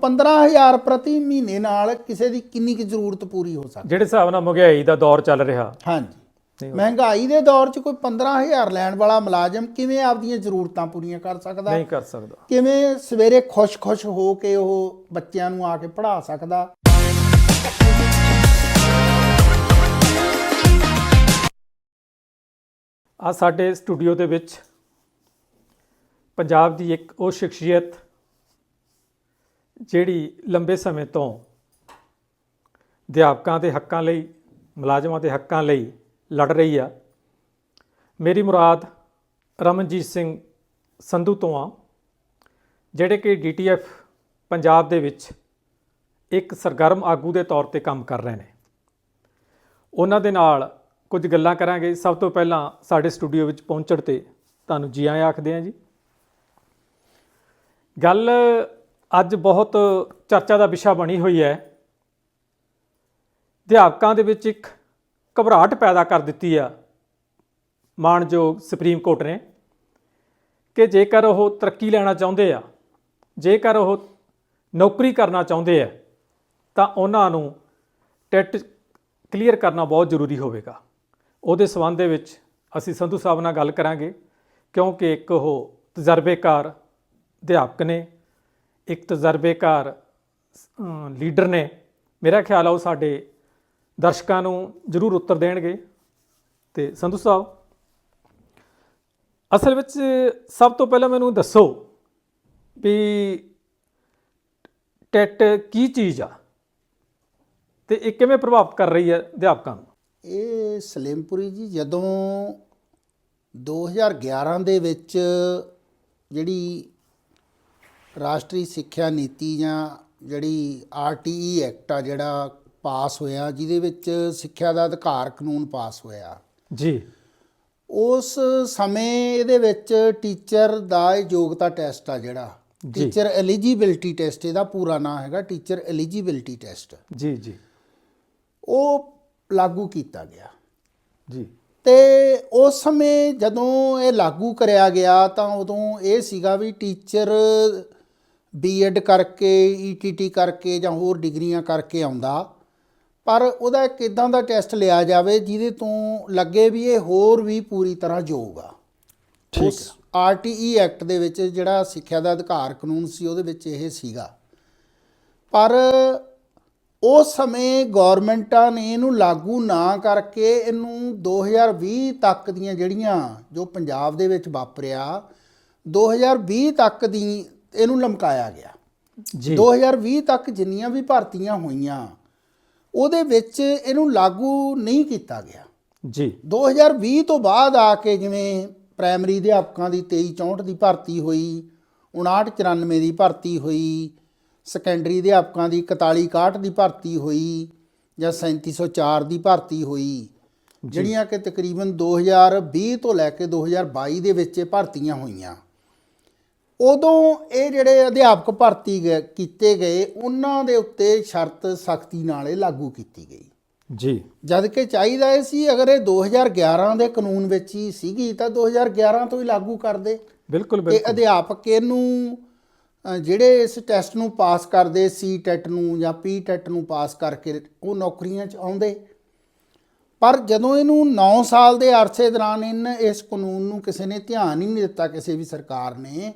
15000 ਪ੍ਰਤੀ ਮਹੀਨੇ ਨਾਲ ਕਿਸੇ ਦੀ ਕਿੰਨੀ ਕੁ ਜ਼ਰੂਰਤ ਪੂਰੀ ਹੋ ਸਕਦੀ? ਜਿਹੜੇ ਹਿਸਾਬ ਨਾਲ ਮਹਿੰਗਾਈ ਦਾ ਦੌਰ ਚੱਲ ਰਿਹਾ। ਹਾਂਜੀ। ਮਹਿੰਗਾਈ ਦੇ ਦੌਰ 'ਚ ਕੋਈ 15000 ਲੈਣ ਵਾਲਾ ਮੁਲਾਜ਼ਮ ਕਿਵੇਂ ਆਪਦੀਆਂ ਜ਼ਰੂਰਤਾਂ ਪੂਰੀਆਂ ਕਰ ਸਕਦਾ? ਨਹੀਂ ਕਰ ਸਕਦਾ। ਕਿਵੇਂ ਸਵੇਰੇ ਖੁਸ਼-ਖੁਸ਼ ਹੋ ਕੇ ਉਹ ਬੱਚਿਆਂ ਨੂੰ ਆ ਕੇ ਪੜ੍ਹਾ ਸਕਦਾ? ਆ ਸਾਡੇ ਸਟੂਡੀਓ ਦੇ ਵਿੱਚ ਪੰਜਾਬ ਦੀ ਇੱਕ ਉਹ ਸ਼ਖਸੀਅਤ ਜਿਹੜੀ ਲੰਬੇ ਸਮੇਂ ਤੋਂ ਅਧਿਆਪਕਾਂ ਦੇ ਹੱਕਾਂ ਲਈ, ਮੁਲਾਜ਼ਮਾਂ ਦੇ ਹੱਕਾਂ ਲਈ ਲੜ ਰਹੀ ਆ, ਮੇਰੀ ਮੁਰਾਦ ਰਮਨਜੀਤ ਸਿੰਘ ਸੰਧੂ ਤੋਂ ਆ, ਜਿਹੜੇ ਕਿ ਡੀਟੀਐਫ ਪੰਜਾਬ ਦੇ ਵਿੱਚ ਇੱਕ ਸਰਗਰਮ ਆਗੂ ਦੇ ਤੌਰ ਤੇ ਕੰਮ ਕਰ ਰਹੇ ਨੇ। ਉਹਨਾਂ ਦੇ ਨਾਲ ਕੁਝ ਗੱਲਾਂ ਕਰਾਂਗੇ। ਸਭ ਤੋਂ ਪਹਿਲਾਂ ਸਾਡੇ ਸਟੂਡੀਓ ਵਿੱਚ ਪਹੁੰਚਣ ਤੇ ਤੁਹਾਨੂੰ ਜੀ ਆਇਆਂ ਆਖਦੇ ਹਾਂ ਜੀ। ਗੱਲ ਅੱਜ ਬਹੁਤ ਚਰਚਾ ਦਾ ਵਿਸ਼ਾ ਬਣੀ ਹੋਈ ਹੈ। ਅਧਿਆਪਕਾਂ ਦੇ ਵਿੱਚ ਇੱਕ ਘਬਰਾਹਟ ਪੈਦਾ ਕਰ ਦਿੱਤੀ ਆ ਮਾਣਯੋਗ ਸੁਪਰੀਮ ਕੋਰਟ ਨੇ ਕਿ ਜੇਕਰ ਉਹ ਤਰੱਕੀ ਲੈਣਾ ਚਾਹੁੰਦੇ ਆ, ਜੇਕਰ ਉਹ ਨੌਕਰੀ ਕਰਨਾ ਚਾਹੁੰਦੇ ਆ, ਤਾਂ ਉਹਨਾਂ ਨੂੰ ਟੈਟ ਕਲੀਅਰ ਕਰਨਾ ਬਹੁਤ ਜ਼ਰੂਰੀ ਹੋਵੇਗਾ। ਉਹਦੇ ਸੰਬੰਧ ਦੇ ਵਿੱਚ ਅਸੀਂ ਸੰਧੂ ਸਾਹਿਬ ਨਾਲ ਗੱਲ ਕਰਾਂਗੇ, ਕਿਉਂਕਿ ਇੱਕ ਉਹ ਤਜਰਬੇਕਾਰ ਅਧਿਆਪਕ ਨੇ ਇੱਕ ਤਜਰਬੇਕਾਰ ਲੀਡਰ ਨੇ ਮੇਰਾ ਖਿਆਲ ਆ ਉਹ ਸਾਡੇ ਦਰਸ਼ਕਾਂ ਨੂੰ ਜ਼ਰੂਰ ਉੱਤਰ ਦੇਣਗੇ। ਤੇ ਸੰਧੂ ਸਾਹਿਬ, ਅਸਲ ਵਿੱਚ ਸਭ ਤੋਂ ਪਹਿਲਾਂ ਮੈਨੂੰ ਦੱਸੋ ਵੀ ਟੈਟ ਕੀ ਚੀਜ਼ ਆ ਤੇ ਇਹ ਕਿਵੇਂ ਪ੍ਰਭਾਵਿਤ ਕਰ ਰਹੀ ਹੈ ਅਧਿਆਪਕਾਂ ਨੂੰ? ਇਹ ਸਲੇਮਪੁਰੀ ਜੀ, ਜਦੋਂ 2011 ਦੇ ਵਿੱਚ ਜਿਹੜੀ ਰਾਸ਼ਟਰੀ ਸਿੱਖਿਆ ਨੀਤੀ ਜਾਂ ਜਿਹੜੀ ਆਰਟੀਈ ਐਕਟ ਆ ਜਿਹੜਾ ਪਾਸ ਹੋਇਆ ਜਿਹਦੇ ਵਿੱਚ ਸਿੱਖਿਆ ਦਾ ਅਧਿਕਾਰ ਕਾਨੂੰਨ ਪਾਸ ਹੋਇਆ। ਜੀ। ਉਸ ਸਮੇਂ ਇਹਦੇ ਵਿੱਚ ਟੀਚਰ ਦਾ ਯੋਗਤਾ ਟੈਸਟ ਆ ਜਿਹੜਾ। ਟੀਚਰ ਐਲੀਜੀਬਿਲਟੀ ਟੈਸਟ ਇਹਦਾ ਪੂਰਾ ਨਾਮ ਹੈਗਾ ਟੀਚਰ ਐਲੀਜੀਬਿਲਟੀ ਟੈਸਟ। ਜੀ ਜੀ। ਉਹ ਲਾਗੂ ਕੀਤਾ ਗਿਆ। ਜੀ। ਤੇ ਉਸ ਸਮੇਂ ਜਦੋਂ ਇਹ ਲਾਗੂ ਕਰਿਆ ਗਿਆ ਤਾਂ ਉਦੋਂ ਇਹ ਸੀਗਾ ਵੀ ਟੀਚਰ ਬੀਐਡ ਕਰਕੇ ਈਟੀਟੀ ਕਰਕੇ ਜਾਂ ਹੋਰ ਡਿਗਰੀਆਂ ਕਰਕੇ ਆਉਂਦਾ। ਪਰ ਉਹਦਾ ਇੱਕ ਇਦਾਂ ਦਾ ਟੈਸਟ ਲਿਆ ਜਾਵੇ ਜਿਹਦੇ ਤੋਂ ਲੱਗੇ ਵੀ ਇਹ ਹੋਰ ਵੀ ਪੂਰੀ ਤਰ੍ਹਾਂ ਯੋਗ ਆ। ਉਸ ਆਰਟੀਈ ਐਕਟ ਦੇ ਵਿੱਚ ਜਿਹੜਾ ਸਿੱਖਿਆ ਦਾ ਅਧਿਕਾਰ ਕਾਨੂੰਨ ਸੀ ਉਹਦੇ ਵਿੱਚ ਇਹ ਸੀਗਾ। ਪਰ ਉਸ ਸਮੇਂ ਗਵਰਨਮੈਂਟਾਂ ਨੇ ਇਹਨੂੰ ਲਾਗੂ ਨਾ ਕਰਕੇ ਇਹਨੂੰ 2020 ਤੱਕ ਦੀਆਂ ਜਿਹੜੀਆਂ ਜੋ ਪੰਜਾਬ ਦੇ ਵਿੱਚ ਵਾਪਰਿਆ 2020 ਤੱਕ ਦੀ ਇਹਨੂੰ ਲਮਕਾਇਆ ਗਿਆ। ਜੀ। 2020 ਤੱਕ ਜਿੰਨੀਆਂ ਵੀ ਭਰਤੀਆਂ ਹੋਈਆਂ ਉਹਦੇ ਵਿੱਚ ਇਹਨੂੰ ਲਾਗੂ ਨਹੀਂ ਕੀਤਾ ਗਿਆ। ਜੀ। 2020 ਤੋਂ ਬਾਅਦ ਆ ਕੇ ਜਿਵੇਂ ਪ੍ਰਾਇਮਰੀ ਅਧਿਆਪਕਾਂ ਦੀ 23 64 ਦੀ ਭਰਤੀ ਹੋਈ 59 94 ਦੀ ਭਰਤੀ ਹੋਈ ਸੈਕੰਡਰੀ ਅਧਿਆਪਕਾਂ ਦੀ 41 61 ਦੀ ਭਰਤੀ ਹੋਈ ਜਾਂ 3704 ਦੀ ਭਰਤੀ ਹੋਈ ਜਿਹੜੀਆਂ ਕਿ ਤਕਰੀਬਨ 2020 ਤੋਂ ਲੈ ਕੇ 2022 ਦੇ ਵਿੱਚ ਇਹ ਭਰਤੀਆਂ ਹੋਈਆਂ। ਉਦੋਂ ਇਹ ਜਿਹੜੇ ਅਧਿਆਪਕ ਭਰਤੀ ਕੀਤੇ ਗਏ ਉਹਨਾਂ ਦੇ ਉੱਤੇ ਸ਼ਰਤ ਸਖਤੀ ਨਾਲ ਇਹ ਲਾਗੂ ਕੀਤੀ ਗਈ। ਜੀ। ਜਦ ਕਿ ਚਾਹੀਦਾ ਇਹ ਸੀ ਅਗਰ ਇਹ 2011 ਦੇ ਕਾਨੂੰਨ ਵਿੱਚ ਹੀ ਸੀਗੀ ਤਾਂ 2011 ਤੋਂ ਹੀ ਲਾਗੂ ਕਰਦੇ ਬਿਲਕੁਲ ਤੇ ਬਿਲਕੁਲ। ਅਧਿਆਪਕ ਇਹਨੂੰ ਜਿਹੜੇ ਇਸ ਟੈਸਟ ਨੂੰ ਪਾਸ ਕਰਦੇ ਸੀ ਟੈਟ ਨੂੰ ਜਾਂ ਪੀ ਟੈਟ ਨੂੰ ਪਾਸ ਕਰਕੇ ਉਹ ਨੌਕਰੀਆਂ 'ਚ ਆਉਂਦੇ। ਪਰ ਜਦੋਂ ਇਹਨੂੰ 9 ਸਾਲ ਦੇ ਅਰਸੇ ਦੌਰਾਨ ਇਨ ਇਸ ਕਾਨੂੰਨ ਨੂੰ ਕਿਸੇ ਨੇ ਧਿਆਨ ਹੀ ਨਹੀਂ ਦਿੱਤਾ ਕਿਸੇ ਵੀ ਸਰਕਾਰ ਨੇ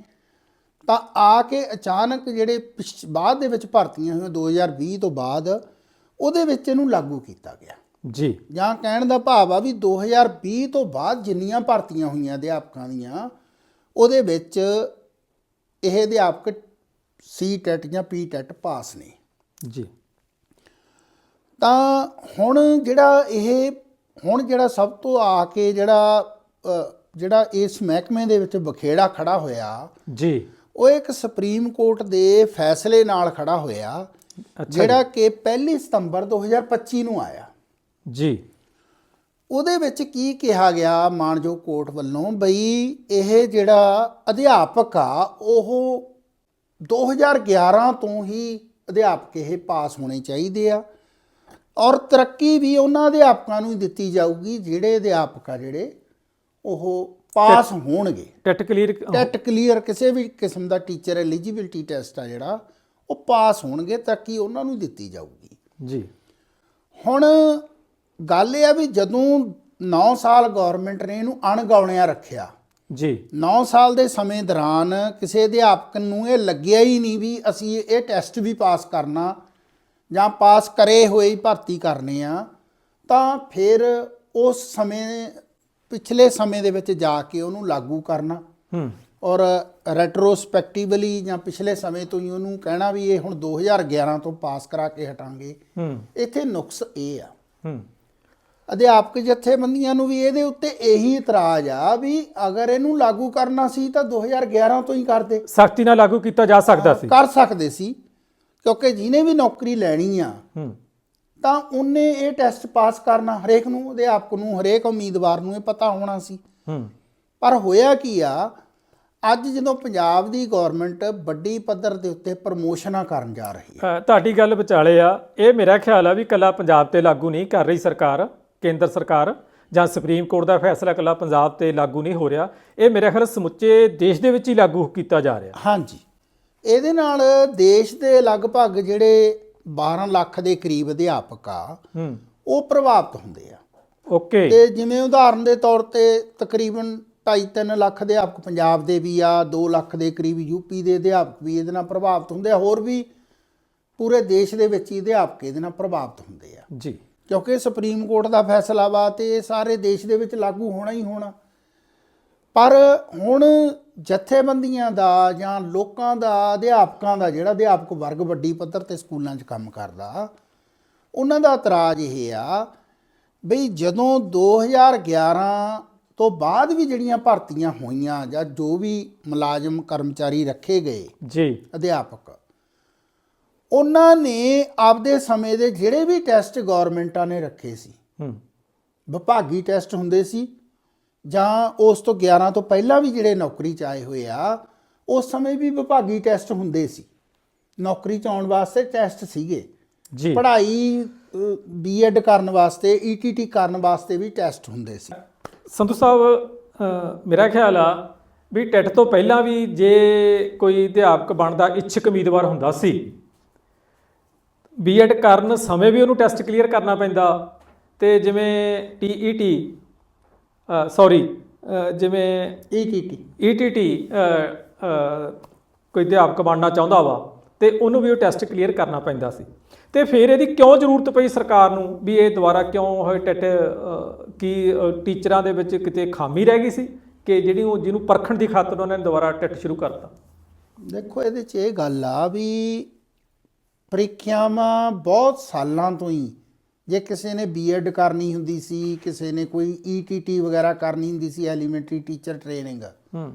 ਤਾਂ ਆ ਕੇ ਅਚਾਨਕ ਜਿਹੜੇ ਬਾਅਦ ਦੇ ਵਿੱਚ ਭਰਤੀਆਂ ਹੋਈਆਂ 2020 ਤੋਂ ਬਾਅਦ ਉਹਦੇ ਵਿੱਚ ਇਹਨੂੰ ਲਾਗੂ ਕੀਤਾ ਗਿਆ। ਜੀ। ਜਾਂ ਕਹਿਣ ਦਾ ਭਾਵ ਆ ਵੀ 2020 ਤੋਂ ਬਾਅਦ ਜਿੰਨੀਆਂ ਭਰਤੀਆਂ ਹੋਈਆਂ ਅਧਿਆਪਕਾਂ ਦੀਆਂ ਉਹਦੇ ਵਿੱਚ ਇਹ ਅਧਿਆਪਕ ਸੀ ਟੈਟ ਜਾਂ ਪੀ ਟੈਟ ਪਾਸ ਨੇ। ਜੀ। ਤਾਂ ਹੁਣ ਜਿਹੜਾ ਇਹ ਹੁਣ ਜਿਹੜਾ ਸਭ ਤੋਂ ਆ ਕੇ ਜਿਹੜਾ ਜਿਹੜਾ ਇਸ ਮਹਿਕਮੇ ਦੇ ਵਿੱਚ ਬਖੇੜਾ ਖੜਾ ਹੋਇਆ ਜੀ। ਉਹ ਇੱਕ ਸੁਪਰੀਮ ਕੋਰਟ ਦੇ ਫੈਸਲੇ ਨਾਲ ਖੜਾ ਹੋਇਆ ਜਿਹੜਾ ਕਿ 1 ਸਤੰਬਰ 2025 ਨੂੰ ਆਇਆ। ਜੀ। ਉਹਦੇ ਵਿੱਚ ਕੀ ਕਿਹਾ ਗਿਆ ਮਾਨਜੋ ਕੋਰਟ ਵੱਲੋਂ? ਬਈ ਇਹ ਜਿਹੜਾ ਅਧਿਆਪਕ ਆ ਉਹ 2011 ਤੋਂ ਹੀ ਅਧਿਆਪਕ ਇਹ ਪਾਸ ਹੋਣੇ ਚਾਹੀਦੇ ਆ। ਔਰ ਤਰੱਕੀ ਵੀ ਉਹਨਾਂ ਅਧਿਆਪਕਾਂ ਨੂੰ ਹੀ ਦਿੱਤੀ ਜਾਊਗੀ ਜਿਹੜੇ ਅਧਿਆਪਕ ਆ ਜਿਹੜੇ ਉਹ ਪਾਸ ਹੋਣਗੇ। ਟੈਟ ਕਲੀਅਰ ਟੈਟ ਕਲੀਅਰ ਕਿਸੇ ਵੀ ਕਿਸਮ ਦਾ ਟੀਚਰ ਐਲੀਜੀਬਿਲਟੀ ਟੈਸਟ ਆ ਜਿਹੜਾ ਉਹ ਪਾਸ ਹੋਣਗੇ ਤਰੱਕੀ ਉਹਨਾਂ ਨੂੰ ਦਿੱਤੀ ਜਾਊਗੀ। ਜੀ। ਹੁਣ ਗੱਲ ਇਹ ਆ ਵੀ ਜਦੋਂ 9 ਸਾਲ ਗਵਰਨਮੈਂਟ ਨੇ ਇਹਨੂੰ ਅਣਗੌਲਿਆ ਰੱਖਿਆ ਜੀ। 9 ਸਾਲ ਦੇ ਸਮੇਂ ਦੌਰਾਨ ਕਿਸੇ ਅਧਿਆਪਕ ਨੂੰ ਇਹ ਲੱਗਿਆ ਹੀ ਨਹੀਂ ਵੀ ਅਸੀਂ ਇਹ ਟੈਸਟ ਵੀ ਪਾਸ ਕਰਨਾ ਜਾਂ ਪਾਸ ਕਰੇ ਹੋਏ ਹੀ ਭਰਤੀ ਕਰਨੇ ਆ ਤਾਂ ਫਿਰ ਉਸ ਸਮੇਂ ਪਿਛਲੇ ਸਮੇਂ ਦੇ ਵਿੱਚ ਜਾ ਕੇ ਉਹਨੂੰ ਲਾਗੂ ਕਰਨਾ ਹੂੰ। ਔਰ ਰੈਟਰੋਸਪੈਕਟਿਵਲੀ ਜਾਂ ਪਿਛਲੇ ਸਮੇਂ ਤੋਂ ਹੀ ਉਹਨੂੰ ਕਹਿਣਾ ਵੀ ਇਹ ਹੁਣ 2011 ਤੋਂ ਪਾਸ ਕਰਾ ਕੇ ਹਟਾਂਗੇ। ਹੂੰ। ਇੱਥੇ ਨੁਕਸ ਇਹ ਆ। ਹੂੰ। ਅਧਿਆਪਕ ਜਥੇਬੰਦੀਆਂ ਨੂੰ ਵੀ ਇਹਦੇ ਉੱਤੇ ਇਹੀ ਇਤਰਾਜ਼ ਆ ਵੀ ਅਗਰ ਇਹਨੂੰ ਲਾਗੂ ਕਰਨਾ ਸੀ ਤਾਂ 2011 ਤੋਂ ਹੀ ਕਰਦੇ। ਸਖਤੀ ਨਾਲ ਲਾਗੂ ਕੀਤਾ ਜਾ ਸਕਦਾ ਸੀ। ਕਰ ਸਕਦੇ ਸੀ ਕਿਉਂਕਿ ਜਿਹਨੇ ਵੀ ਨੌਕਰੀ ਲੈਣੀ ਆ ਹੂੰ। ਤਾਂ ਉਹਨੇ ਇਹ ਟੈਸਟ ਪਾਸ ਕਰਨਾ ਹਰੇਕ ਨੂੰ ਅਧਿਆਪਕ ਨੂੰ ਹਰੇਕ ਉਮੀਦਵਾਰ ਨੂੰ ਇਹ ਪਤਾ ਹੋਣਾ ਸੀ। ਹੂੰ। ਪਰ ਹੋਇਆ ਕੀ ਆ ਅੱਜ ਜਦੋਂ ਪੰਜਾਬ ਦੀ ਗਵਰਨਮੈਂਟ ਵੱਡੀ ਪੱਧਰ ਦੇ ਉੱਤੇ ਪ੍ਰਮੋਸ਼ਨਾਂ ਕਰਨ ਜਾ ਰਹੀ ਹੈ। ਤੁਹਾਡੀ ਗੱਲ ਵਿਚਾਲੇ ਆ ਇਹ ਮੇਰਾ ਖਿਆਲ ਆ ਵੀ ਕੱਲਾ ਪੰਜਾਬ ਤੇ ਲਾਗੂ ਨਹੀਂ ਕਰ ਰਹੀ ਸਰਕਾਰ ਕੇਂਦਰ ਸਰਕਾਰ ਜਾਂ ਸੁਪਰੀਮ ਕੋਰਟ ਦਾ ਫੈਸਲਾ ਕੱਲਾ ਪੰਜਾਬ ਤੇ ਲਾਗੂ ਨਹੀਂ ਹੋ ਰਿਹਾ। ਇਹ ਮੇਰੇ ਖਿਆਲ ਸਮੁੱਚੇ ਦੇਸ਼ ਦੇ ਵਿੱਚ ਹੀ ਲਾਗੂ ਕੀਤਾ ਜਾ ਰਿਹਾ। ਹਾਂਜੀ। ਇਹਦੇ ਨਾਲ ਦੇਸ਼ ਦੇ ਲਗਭਗ ਜਿਹੜੇ 12 ਲੱਖ ਦੇ ਕਰੀਬ ਅਧਿਆਪਕ ਆ ਉਹ ਪ੍ਰਭਾਵਿਤ ਹੁੰਦੇ ਆ। ਓਕੇ। ਤੇ ਜਿਵੇਂ ਉਦਾਹਰਨ ਦੇ ਤੌਰ ਤੇ ਤਕਰੀਬਨ 2.5-3 ਲੱਖ ਅਧਿਆਪਕ ਪੰਜਾਬ ਦੇ ਵੀ ਆ 2 ਲੱਖ ਦੇ ਕਰੀਬ ਯੂਪੀ ਦੇ ਅਧਿਆਪਕ ਵੀ ਇਹਦੇ ਨਾਲ ਪ੍ਰਭਾਵਿਤ ਹੁੰਦੇ ਆ ਹੋਰ ਵੀ ਪੂਰੇ ਦੇਸ਼ ਦੇ ਵਿੱਚ ਹੀ ਅਧਿਆਪਕ ਇਹਦੇ ਨਾਲ ਪ੍ਰਭਾਵਿਤ ਹੁੰਦੇ ਆ। ਜੀ। ਕਿਉਂਕਿ ਸੁਪਰੀਮ ਕੋਰਟ ਦਾ ਫੈਸਲਾ ਵਾ ਤੇ ਇਹ ਸਾਰੇ ਦੇਸ਼ ਦੇ ਵਿੱਚ ਲਾਗੂ ਹੋਣਾ ਹੀ ਹੋਣਾ। ਪਰ ਹੁਣ ਜਥੇਬੰਦੀਆਂ ਦਾ ਜਾਂ ਲੋਕਾਂ ਦਾ ਅਧਿਆਪਕਾਂ ਦਾ ਜਿਹੜਾ ਅਧਿਆਪਕ ਵਰਗ ਵੱਡੀ ਪੱਧਰ ਤੇ ਸਕੂਲਾਂ 'ਚ ਕੰਮ ਕਰਦਾ ਉਹਨਾਂ ਦਾ ਇਤਰਾਜ਼ ਇਹ ਆ ਬਈ ਜਦੋਂ 2011 ਤੋਂ ਬਾਅਦ ਵੀ ਜਿਹੜੀਆਂ ਭਰਤੀਆਂ ਹੋਈਆਂ ਜਾਂ ਜੋ ਵੀ ਮੁਲਾਜ਼ਮ ਕਰਮਚਾਰੀ ਰੱਖੇ ਗਏ ਜੀ। ਅਧਿਆਪਕ ਉਹਨਾਂ ਨੇ ਆਪਦੇ ਸਮੇਂ ਦੇ ਜਿਹੜੇ ਵੀ ਟੈਸਟ ਗਵਰਨਮੈਂਟਾਂ ਨੇ ਰੱਖੇ ਸੀ ਹੂੰ। ਵਿਭਾਗੀ ਟੈਸਟ ਹੁੰਦੇ ਸੀ ਜਾਂ ਉਸ ਤੋਂ 11 ਤੋਂ ਪਹਿਲਾਂ ਵੀ ਜਿਹੜੇ ਨੌਕਰੀ 'ਚ ਆਏ ਹੋਏ ਆ ਉਸ ਸਮੇਂ ਵੀ ਵਿਭਾਗੀ ਟੈਸਟ ਹੁੰਦੇ ਸੀ। ਨੌਕਰੀ 'ਚ ਆਉਣ ਵਾਸਤੇ ਟੈਸਟ ਸੀਗੇ। ਜੀ। ਪੜ੍ਹਾਈ ਬੀਐਡ ਕਰਨ ਵਾਸਤੇ ਈਟੀਟੀ ਕਰਨ ਵਾਸਤੇ ਵੀ ਟੈਸਟ ਹੁੰਦੇ ਸੀ। ਸੰਧੂ ਸਾਹਿਬ ਮੇਰਾ ਖਿਆਲ ਆ ਵੀ ਟੈਟ ਤੋਂ ਪਹਿਲਾਂ ਵੀ ਜੇ ਕੋਈ ਅਧਿਆਪਕ ਬਣਦਾ ਇੱਛਕ ਉਮੀਦਵਾਰ ਹੁੰਦਾ ਸੀ। ਬੀਐਡ ਕਰਨ ਸਮੇਂ ਵੀ ਉਹਨੂੰ ਟੈਸਟ ਕਲੀਅਰ ਕਰਨਾ ਪੈਂਦਾ। ਤੇ ਜਿਵੇਂ ਟੀਈਟੀ ਸੌਰੀ ਜਿਵੇਂ ਈਟੀਟੀ ਈਟੀਟੀ ਕੋਈ ਅਧਿਆਪਕ ਬਣਨਾ ਚਾਹੁੰਦਾ ਵਾ ਤੇ ਉਹਨੂੰ ਵੀ ਉਹ ਟੈਸਟ ਕਲੀਅਰ ਕਰਨਾ ਪੈਂਦਾ ਸੀ। ਤੇ ਫਿਰ ਇਹਦੀ ਕਿਉਂ ਜ਼ਰੂਰਤ ਪਈ ਸਰਕਾਰ ਨੂੰ ਵੀ ਇਹ ਦੁਬਾਰਾ ਕਿਉਂ ਇਹ ਟੈਟ ਕੀ ਟੀਚਰਾਂ ਦੇ ਵਿੱਚ ਕਿਤੇ ਖਾਮੀ ਰਹਿ ਗਈ ਸੀ ਕਿ ਜਿਹੜੀ ਉਹ ਜਿਹਨੂੰ ਪਰਖਣ ਦੀ ਖਾਤਰ ਉਹਨਾਂ ਨੇ ਦੁਬਾਰਾ ਟੈਟ ਸ਼ੁਰੂ ਕਰਤਾ? ਦੇਖੋ ਇਹਦੇ 'ਚ ਇਹ ਗੱਲ ਆ ਵੀ ਪ੍ਰੀਖਿਆਵਾਂ ਬਹੁਤ ਸਾਲਾਂ ਤੋਂ ਹੀ ਜੇ ਕਿਸੇ ਨੇ ਬੀਐਡ ਕਰਨੀ ਹੁੰਦੀ ਸੀ ਕਿਸੇ ਨੇ ਕੋਈ ਈਟੀਟੀ ਵਗੈਰਾ ਕਰਨੀ ਹੁੰਦੀ ਸੀ ਐਲੀਮੈਂਟਰੀ ਟੀਚਰ ਟ੍ਰੇਨਿੰਗ ਹੂੰ।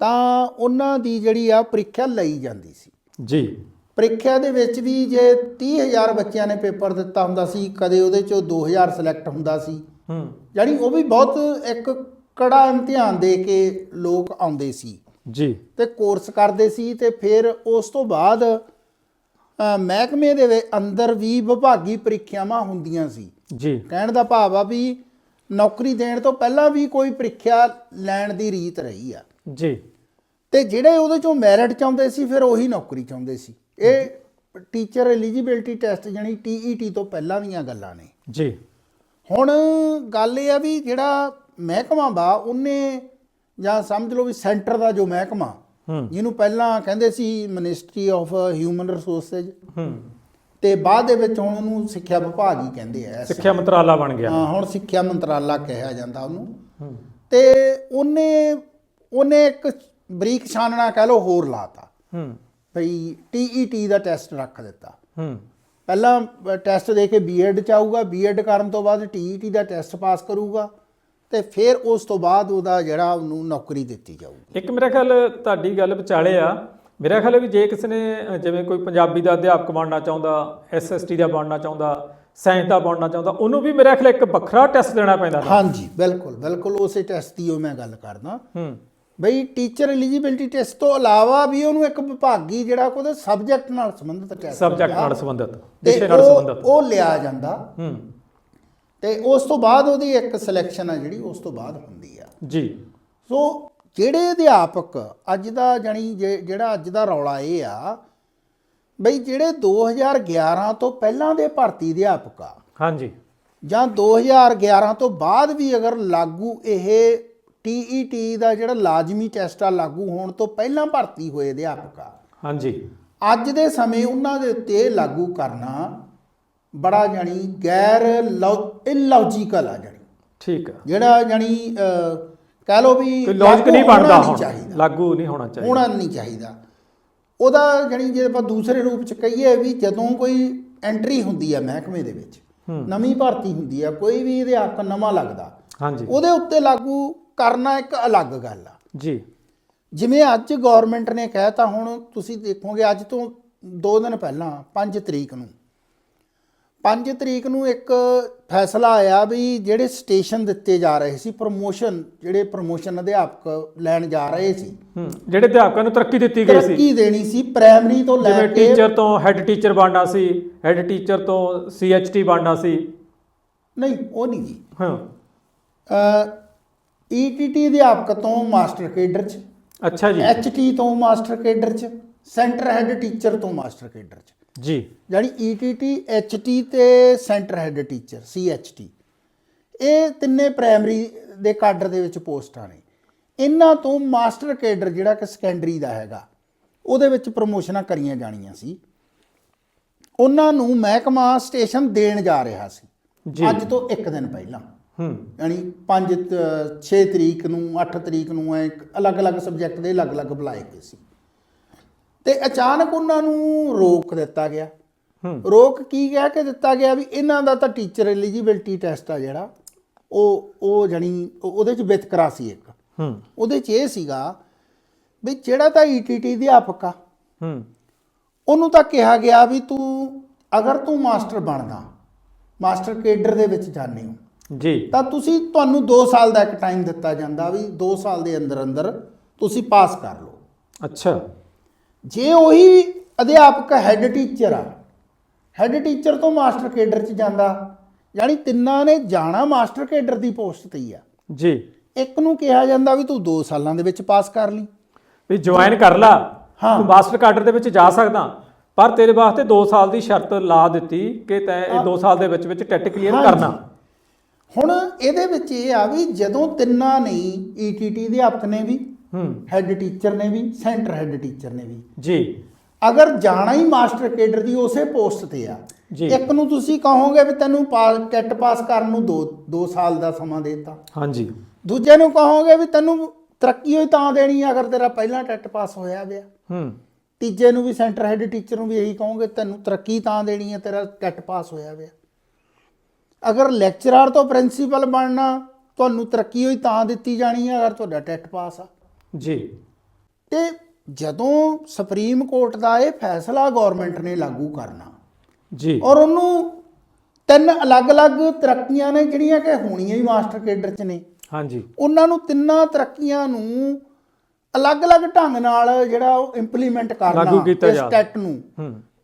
ਤਾਂ ਉਹਨਾਂ ਦੀ ਜਿਹੜੀ ਆ ਪ੍ਰੀਖਿਆ ਲਈ ਜਾਂਦੀ ਸੀ। ਜੀ। ਪ੍ਰੀਖਿਆ ਦੇ ਵਿੱਚ ਵੀ ਜੇ 30000 ਬੱਚਿਆਂ ਨੇ ਪੇਪਰ ਦਿੱਤਾ ਹੁੰਦਾ ਸੀ ਕਦੇ ਉਹਦੇ ਚੋਂ 2000 ਸਿਲੈਕਟ ਹੁੰਦਾ ਸੀ। ਹੂੰ। ਯਾਨੀ ਉਹ ਵੀ ਬਹੁਤ ਇੱਕ ਕੜਾ ਇਮਤਿਹਾਨ ਦੇ ਕੇ ਲੋਕ ਆਉਂਦੇ ਸੀ। ਜੀ। ਤੇ ਕੋਰਸ ਕਰਦੇ ਸੀ ਤੇ ਫਿਰ ਉਸ ਤੋਂ ਬਾਅਦ ਮਹਿਕਮੇ ਦੇ ਵਿੱਚ ਅੰਦਰ ਵੀ ਵਿਭਾਗੀ ਪ੍ਰੀਖਿਆਵਾਂ ਹੁੰਦੀਆਂ ਸੀ। ਜੀ। ਕਹਿਣ ਦਾ ਭਾਵ ਆ ਵੀ ਨੌਕਰੀ ਦੇਣ ਤੋਂ ਪਹਿਲਾਂ ਵੀ ਕੋਈ ਪ੍ਰੀਖਿਆ ਲੈਣ ਦੀ ਰੀਤ ਰਹੀ ਆ। ਜੀ। ਤੇ ਜਿਹੜੇ ਉਹਦੇ ਚੋਂ ਮੈਰਿਟ ਚਾਹੁੰਦੇ ਸੀ ਫਿਰ ਉਹੀ ਨੌਕਰੀ ਚਾਹੁੰਦੇ ਸੀ। ਇਹ ਟੀਚਰ ਐਲੀਜੀਬਿਲਟੀ ਟੈਸਟ ਜਾਨੀ ਟੀਈਟੀ ਤੋਂ ਪਹਿਲਾਂ ਦੀਆਂ ਗੱਲਾਂ ਨੇ। ਜੀ। ਹੁਣ ਗੱਲ ਇਹ ਆ ਵੀ ਜਿਹੜਾ ਮਹਿਕਮਾ ਵਾ ਉਹਨੇ ਜਾਂ ਸਮਝ ਲਓ ਵੀ ਸੈਂਟਰ ਦਾ ਜੋ ਮਹਿਕਮਾ ਜਿਹਨੂੰ ਪਹਿਲਾਂ ਕਹਿੰਦੇ ਸੀ ਮਿਨਿਸਟਰੀ ਆਫ ਹਿਊਮਨ ਰਿਸੋਰਸਸ ਤੇ ਬਾਅਦ ਦੇ ਵਿੱਚ ਹੁਣ ਉਹਨੂੰ ਸਿੱਖਿਆ ਵਿਭਾਗ ਹੀ ਕਹਿੰਦੇ ਆ। ਸਿੱਖਿਆ ਮੰਤਰਾਲਾ ਬਣ ਗਿਆ। ਹਾਂ ਹੁਣ ਸਿੱਖਿਆ ਮੰਤਰਾਲਾ ਕਿਹਾ ਜਾਂਦਾ ਉਹਨੂੰ। ਤੇ ਉਹਨੇ ਉਹਨੇ ਇੱਕ ਬਰੀਕ ਛਾਨਣਾ ਕਹਿ ਲਓ ਹੋਰ ਲਾਤਾ। ਹੂੰ। ਭਈ ਟੀਈਟੀ ਦਾ ਟੈਸਟ ਰੱਖ ਦਿੱਤਾ। ਹੂੰ। ਪਹਿਲਾਂ ਟੈਸਟ ਦੇ ਕੇ ਬੀਐਡ ਚ ਆਊਗਾ। ਬੀਐਡ ਕਰਨ ਤੋਂ ਬਾਅਦ ਟੀਈਟੀ ਦਾ ਟੈਸਟ ਪਾਸ ਕਰੂਗਾ। ਤੇ ਫਿਰ ਉਸ ਤੋਂ ਬਾਅਦ ਉਹਦਾ ਜਿਹੜਾ ਉਹਨੂੰ ਨੌਕਰੀ ਦਿੱਤੀ ਜਾਊਗੀ। ਇੱਕ ਮੇਰਾ ਖਿਆਲ ਤੁਹਾਡੀ ਗੱਲ ਵਿਚਾਲੇ ਆ। ਮੇਰਾ ਖਿਆਲ ਹੈ ਵੀ ਜੇ ਕਿਸੇ ਨੇ ਜਿਵੇਂ ਕੋਈ ਪੰਜਾਬੀ ਦਾ ਅਧਿਆਪਕ ਬਣਨਾ ਚਾਹੁੰਦਾ ਐਸਐਸਟੀ ਦਾ ਬਣਨਾ ਚਾਹੁੰਦਾ ਸਾਇੰਸ ਦਾ ਬਣਨਾ ਚਾਹੁੰਦਾ ਉਹਨੂੰ ਵੀ ਮੇਰਾ ਖਿਆਲ ਇੱਕ ਵੱਖਰਾ ਟੈਸਟ ਦੇਣਾ ਪੈਂਦਾ। ਹਾਂਜੀ ਬਿਲਕੁਲ ਬਿਲਕੁਲ ਉਸੇ ਟੈਸਟ ਦੀ ਉਹ ਮੈਂ ਗੱਲ ਕਰਦਾ। ਹੂੰ। ਬਈ ਟੀਚਰ ਐਲੀਜੀਬਿਲਟੀ ਟੈਸਟ ਤੋਂ ਇਲਾਵਾ ਵੀ ਉਹਨੂੰ ਇੱਕ ਵਿਭਾਗੀ ਜਿਹੜਾ ਕੋਈ ਸਬਜੈਕਟ ਨਾਲ ਸੰਬੰਧਿਤ ਟੈਸਟ ਸਬਜੈਕਟ ਨਾਲ ਸੰਬੰਧਿਤ ਵਿਸ਼ੇ ਨਾਲ ਸੰਬੰਧਿਤ। ਉਹ ਲਿਆ ਜਾਂਦਾ। ਹੂੰ। ਤੇ ਉਸ ਤੋਂ ਬਾਅਦ ਉਹਦੀ ਇੱਕ ਸਿਲੈਕਸ਼ਨ ਆ ਜਿਹੜੀ ਉਸ ਤੋਂ ਬਾਅਦ ਹੁੰਦੀ ਆ। ਜੀ। ਸੋ ਜਿਹੜੇ ਅਧਿਆਪਕ ਅੱਜ ਦਾ ਜਾਣੀ ਜੇ- ਜਿਹੜਾ ਅੱਜ ਦਾ ਰੌਲਾ ਇਹ ਆ ਬਈ ਜਿਹੜੇ 2011 ਤੋਂ ਪਹਿਲਾਂ ਦੇ ਭਰਤੀ ਅਧਿਆਪਕ ਆ ਹਾਂਜੀ। ਜਾਂ 2011 ਤੋਂ ਬਾਅਦ ਵੀ ਅਗਰ ਲਾਗੂ ਇਹ ਟੀਈਟੀ ਦਾ ਜਿਹੜਾ ਲਾਜ਼ਮੀ ਟੈਸਟ ਆ ਲਾਗੂ ਹੋਣ ਤੋਂ ਪਹਿਲਾਂ ਭਰਤੀ ਹੋਏ ਅਧਿਆਪਕ ਆ ਹਾਂਜੀ। ਅੱਜ ਦੇ ਸਮੇਂ ਉਹਨਾਂ ਦੇ ਉੱਤੇ ਲਾਗੂ ਕਰਨਾ ਬੜਾ ਜਾਣੀ ਗੈਰ ਇਲੌਜੀਕਲ ਆ ਜਾਣੀ। ਠੀਕ ਆ। ਜਿਹੜਾ ਜਾਣੀ ਅਹ, ਕਹਿ ਲੋ ਵੀ ਲੌਜੀਕ ਨਹੀਂ ਬਣਦਾ ਹੁਣ। ਲਾਗੂ ਨਹੀਂ ਹੋਣਾ ਚਾਹੀਦਾ। ਹੋਣਾ ਨਹੀਂ ਚਾਹੀਦਾ। ਉਹਦਾ ਜਾਣੀ ਜੇ ਆਪਾਂ ਦੂਸਰੇ ਰੂਪ ਚ ਕਹੀਏ ਵੀ ਜਦੋਂ ਕੋਈ ਐਂਟਰੀ ਹੁੰਦੀ ਆ ਮਹਿਕਮੇ ਦੇ ਵਿੱਚ ਨਵੀਂ ਭਰਤੀ ਹੁੰਦੀ ਆ ਕੋਈ ਵੀ ਅਧਿਆਪਕ ਨਵਾਂ ਲੱਗਦਾ ਹਾਂਜੀ। ਉਹਦੇ ਉੱਤੇ ਲਾਗੂ ਕਰਨਾ ਇੱਕ ਅਲੱਗ ਗੱਲ ਆ। ਜੀ। ਜਿਵੇਂ ਅੱਜ ਗਵਰਨਮੈਂਟ ਨੇ ਕਹਿਤਾ ਹੁਣ ਤੁਸੀਂ ਦੇਖੋਗੇ ਅੱਜ ਤੋਂ 2 ਦਿਨ ਪਹਿਲਾਂ 5 ਤਰੀਕ ਨੂੰ 5 ਤਰੀਕ ਨੂੰ ਇੱਕ ਫੈਸਲਾ ਆਇਆ ਵੀ ਜਿਹੜੇ ਸਟੇਸ਼ਨ ਦਿੱਤੇ ਜਾ ਰਹੇ ਸੀ ਪ੍ਰੋਮੋਸ਼ਨ ਜਿਹੜੇ ਪ੍ਰੋਮੋਸ਼ਨ ਅਧਿਆਪਕ ਲੈਣ ਜਾ ਰਹੇ ਸੀ। ਹੂੰ ਜਿਹੜੇ ਅਧਿਆਪਕਾਂ ਨੂੰ ਤਰੱਕੀ ਦਿੱਤੀ ਗਈ ਸੀ। ਤਰੱਕੀ ਦੇਣੀ ਸੀ ਪ੍ਰਾਇਮਰੀ ਤੋਂ ਲੈ ਕੇ ਟੀਚਰ ਤੋਂ ਹੈੱਡ ਟੀਚਰ ਬਣਨਾ ਸੀ ਹੈੱਡ ਟੀਚਰ ਤੋਂ ਸੀਐਚਟੀ ਬਣਨਾ ਸੀ। ਨਹੀਂ ਉਹ ਨਹੀਂ ਜੀ। ਹਾਂ। ਈਟੀਟੀ ਅਧਿਆਪਕ ਤੋਂ ਮਾਸਟਰ ਕੇਡਰ ਚ ਅੱਛਾ ਜੀ। ਐਚਟੀ ਤੋਂ ਮਾਸਟਰ ਕੇਡਰ ਚ ਸੈਂਟਰ ਹੈੱਡ ਟੀਚਰ ਤੋਂ ਮਾਸਟਰ ਕੇਡਰ ਚ। ਜੀ। ਜਾਨੀ ਈਟੀਟੀ ਐਚਟੀ ਤੇ ਸੈਂਟਰ ਹੈੱਡ ਟੀਚਰ ਸੀਐਚਟੀ ਇਹ ਤਿੰਨੇ ਪ੍ਰਾਇਮਰੀ ਦੇ ਕਾਡਰ ਦੇ ਵਿੱਚ ਪੋਸਟਾਂ ਨੇ। ਇਹਨਾਂ ਤੋਂ ਮਾਸਟਰ ਕੇਡਰ ਜਿਹੜਾ ਕਿ ਸੈਕੰਡਰੀ ਦਾ ਹੈਗਾ ਉਹਦੇ ਵਿੱਚ ਪ੍ਰਮੋਸ਼ਨਾਂ ਕਰੀਆਂ ਜਾਣੀਆਂ ਸੀ। ਉਹਨਾਂ ਨੂੰ ਮਹਿਕਮਾ ਸਟੇਸ਼ਨ ਦੇਣ ਜਾ ਰਿਹਾ ਸੀ। ਜੀ। ਅੱਜ ਤੋਂ ਇੱਕ ਦਿਨ ਪਹਿਲਾਂ। ਹੂੰ। ਯਾਨੀ 5 6 ਤਰੀਕ ਨੂੰ 8 ਤਰੀਕ ਨੂੰ ਐ ਅਲੱਗ-ਅਲੱਗ ਸਬਜੈਕਟ ਦੇ ਅਲੱਗ-ਅਲੱਗ ਬੁਲਾਏ ਗਏ ਸੀ। ਤੇ ਅਚਾਨਕ ਉਹਨਾਂ ਨੂੰ ਰੋਕ ਦਿੱਤਾ ਗਿਆ। ਹੂੰ। ਰੋਕ ਕੀ ਕਹਿ ਕੇ ਦਿੱਤਾ ਗਿਆ ਵੀ ਇਹਨਾਂ ਦਾ ਤਾਂ ਟੀਚਰ ਐਲੀਜੀਬਿਲਟੀ ਟੈਸਟ ਆ ਜਿਹੜਾ ਉਹ ਉਹ ਜਣੀ ਉਹਦੇ ਚ ਵਿਤਕਰਾ ਸੀ ਇੱਕ। ਹੂੰ। ਉਹਦੇ ਚ ਇਹ ਸੀਗਾ ਵੀ ਜਿਹੜਾ ਤਾਂ ਈਟੀਟੀ ਅਧਿਆਪਕ ਆ ਹੂੰ। ਉਹਨੂੰ ਤਾਂ ਕਿਹਾ ਗਿਆ ਵੀ ਤੂੰ ਅਗਰ ਤੂੰ ਮਾਸਟਰ ਬਣਦਾ ਮਾਸਟਰ ਕੇਡਰ ਦੇ ਵਿੱਚ ਜਾਣੇ ਹੋ ਜੀ। ਤਾਂ ਤੁਸੀਂ ਤੁਹਾਨੂੰ 2 ਸਾਲ ਦਾ ਇੱਕ ਟਾਈਮ ਦਿੱਤਾ ਜਾਂਦਾ ਵੀ 2 ਸਾਲ ਦੇ ਅੰਦਰ ਅੰਦਰ ਤੁਸੀਂ ਪਾਸ ਕਰ ਲਓ। ਅੱਛਾ। ਜੇ ਉਹੀ ਅਧਿਆਪਕ ਹੈੱਡ ਟੀਚਰ ਆ ਹੈੱਡ ਟੀਚਰ ਤੋਂ ਮਾਸਟਰ ਕੇਡਰ ਚ ਜਾਂਦਾ ਯਾਨੀ ਤਿੰਨਾਂ ਨੇ ਜਾਣਾ ਮਾਸਟਰ ਕੇਡਰ ਦੀ ਪੋਸਟ ਤੇ ਹੀ ਆ। ਜੀ। ਇੱਕ ਨੂੰ ਕਿਹਾ ਜਾਂਦਾ ਵੀ ਤੂੰ 2 ਸਾਲਾਂ ਦੇ ਵਿੱਚ ਪਾਸ ਕਰ ਲਈ। ਵੀ ਜੁਆਇਨ ਕਰ ਲਾ। ਹਾਂ। ਤੂੰ ਮਾਸਟਰ ਕਾਡਰ ਦੇ ਵਿੱਚ ਜਾ ਸਕਦਾ। ਪਰ ਤੇਰੇ ਵਾਸਤੇ 2 ਸਾਲ ਦੀ ਸ਼ਰਤ ਲਾ ਦਿੱਤੀ ਕਿ ਤੈਂ ਇਹ 2 ਸਾਲ ਦੇ ਵਿੱਚ ਵਿੱਚ ਟੈਟ ਕਲੀਅਰ। ਕਰਨਾ। ਹੁਣ ਇਹਦੇ ਵਿੱਚ ਇਹ ਆ ਵੀ ਜਦੋਂ ਤਿੰਨਾਂ ਨੇ ਈਟੀਟੀ ਅਧਿਆਪਕ ਨੇ ਵੀ ਹੈੱਡ ਟੀਚਰ ਨੇ ਵੀ ਸੈਂਟਰ ਹੈੱਡ ਟੀਚਰ ਨੇ ਵੀ। ਜੀ। ਅਗਰ ਜਾਣਾ ਹੀ ਮਾਸਟਰ ਕੇਡਰ ਦੀ ਉਸੇ ਪੋਸਟ ਤੇ ਆ। ਇੱਕ ਨੂੰ ਤੁਸੀਂ ਕਹੋਗੇ ਵੀ ਤੈਨੂੰ ਪਾਸ ਟੈਟ ਪਾਸ ਕਰਨ ਨੂੰ 2 2 ਸਾਲ ਦਾ ਸਮਾਂ ਦੇ ਦਿੱਤਾ। ਹਾਂਜੀ। ਦੂਜੇ ਨੂੰ ਕਹੋਗੇ ਵੀ ਤੈਨੂੰ ਤਰੱਕੀ ਹੋਈ ਤਾਂ ਦੇਣੀ ਆ ਅਗਰ ਤੇਰਾ ਪਹਿਲਾਂ ਟੈਟ ਪਾਸ ਹੋਇਆ ਵਿਆ ਹੂੰ। ਤੀਜੇ ਨੂੰ ਵੀ ਸੈਂਟਰ ਹੈੱਡ ਟੀਚਰ ਨੂੰ ਵੀ ਇਹੀ ਕਹੋਗੇ ਤੈਨੂੰ ਤਰੱਕੀ ਤਾਂ ਦੇਣੀ ਆ ਤੇਰਾ ਟੈਟ ਪਾਸ ਹੋਇਆ ਵਿਆ ਅਗਰ ਲੈਕਚਰਰ ਤੋਂ ਪ੍ਰਿੰਸੀਪਲ ਬਣਨਾ ਤੁਹਾਨੂੰ ਤਰੱਕੀ ਹੋਈ ਤਾਂ ਦਿੱਤੀ ਜਾਣੀ ਆ ਅਗਰ ਤੁਹਾਡਾ ਟੈਟ ਪਾਸ ਆ। ਜੀ। ਤੇ ਜਦੋਂ ਸੁਪਰੀਮ ਕੋਰਟ ਦਾ ਇਹ ਫੈਸਲਾ ਗਵਰਨਮੈਂਟ ਨੇ ਲਾਗੂ ਕਰਨਾ ਜੀ। ਔਰ ਉਹਨੂੰ ਤਿੰਨ ਅਲੱਗ-ਅਲੱਗ ਤਰੱਕੀਆਂ ਨੇ ਜਿਹੜੀਆਂ ਕਿ ਹੋਣੀਆਂ ਹੀ ਮਾਸਟਰ ਕੇਡਰ ਚ ਨੇ। ਹਾਂਜੀ। ਉਹਨਾਂ ਨੂੰ ਤਿੰਨਾਂ ਤਰੱਕੀਆਂ ਨੂੰ ਅਲੱਗ-ਅਲੱਗ ਢੰਗ ਨਾਲ ਜਿਹੜਾ ਉਹ ਇੰਪਲੀਮੈਂਟ ਕਰਨਾ ਇਸ ਜਾਵੇ। ਟੈਟ ਨੂੰ।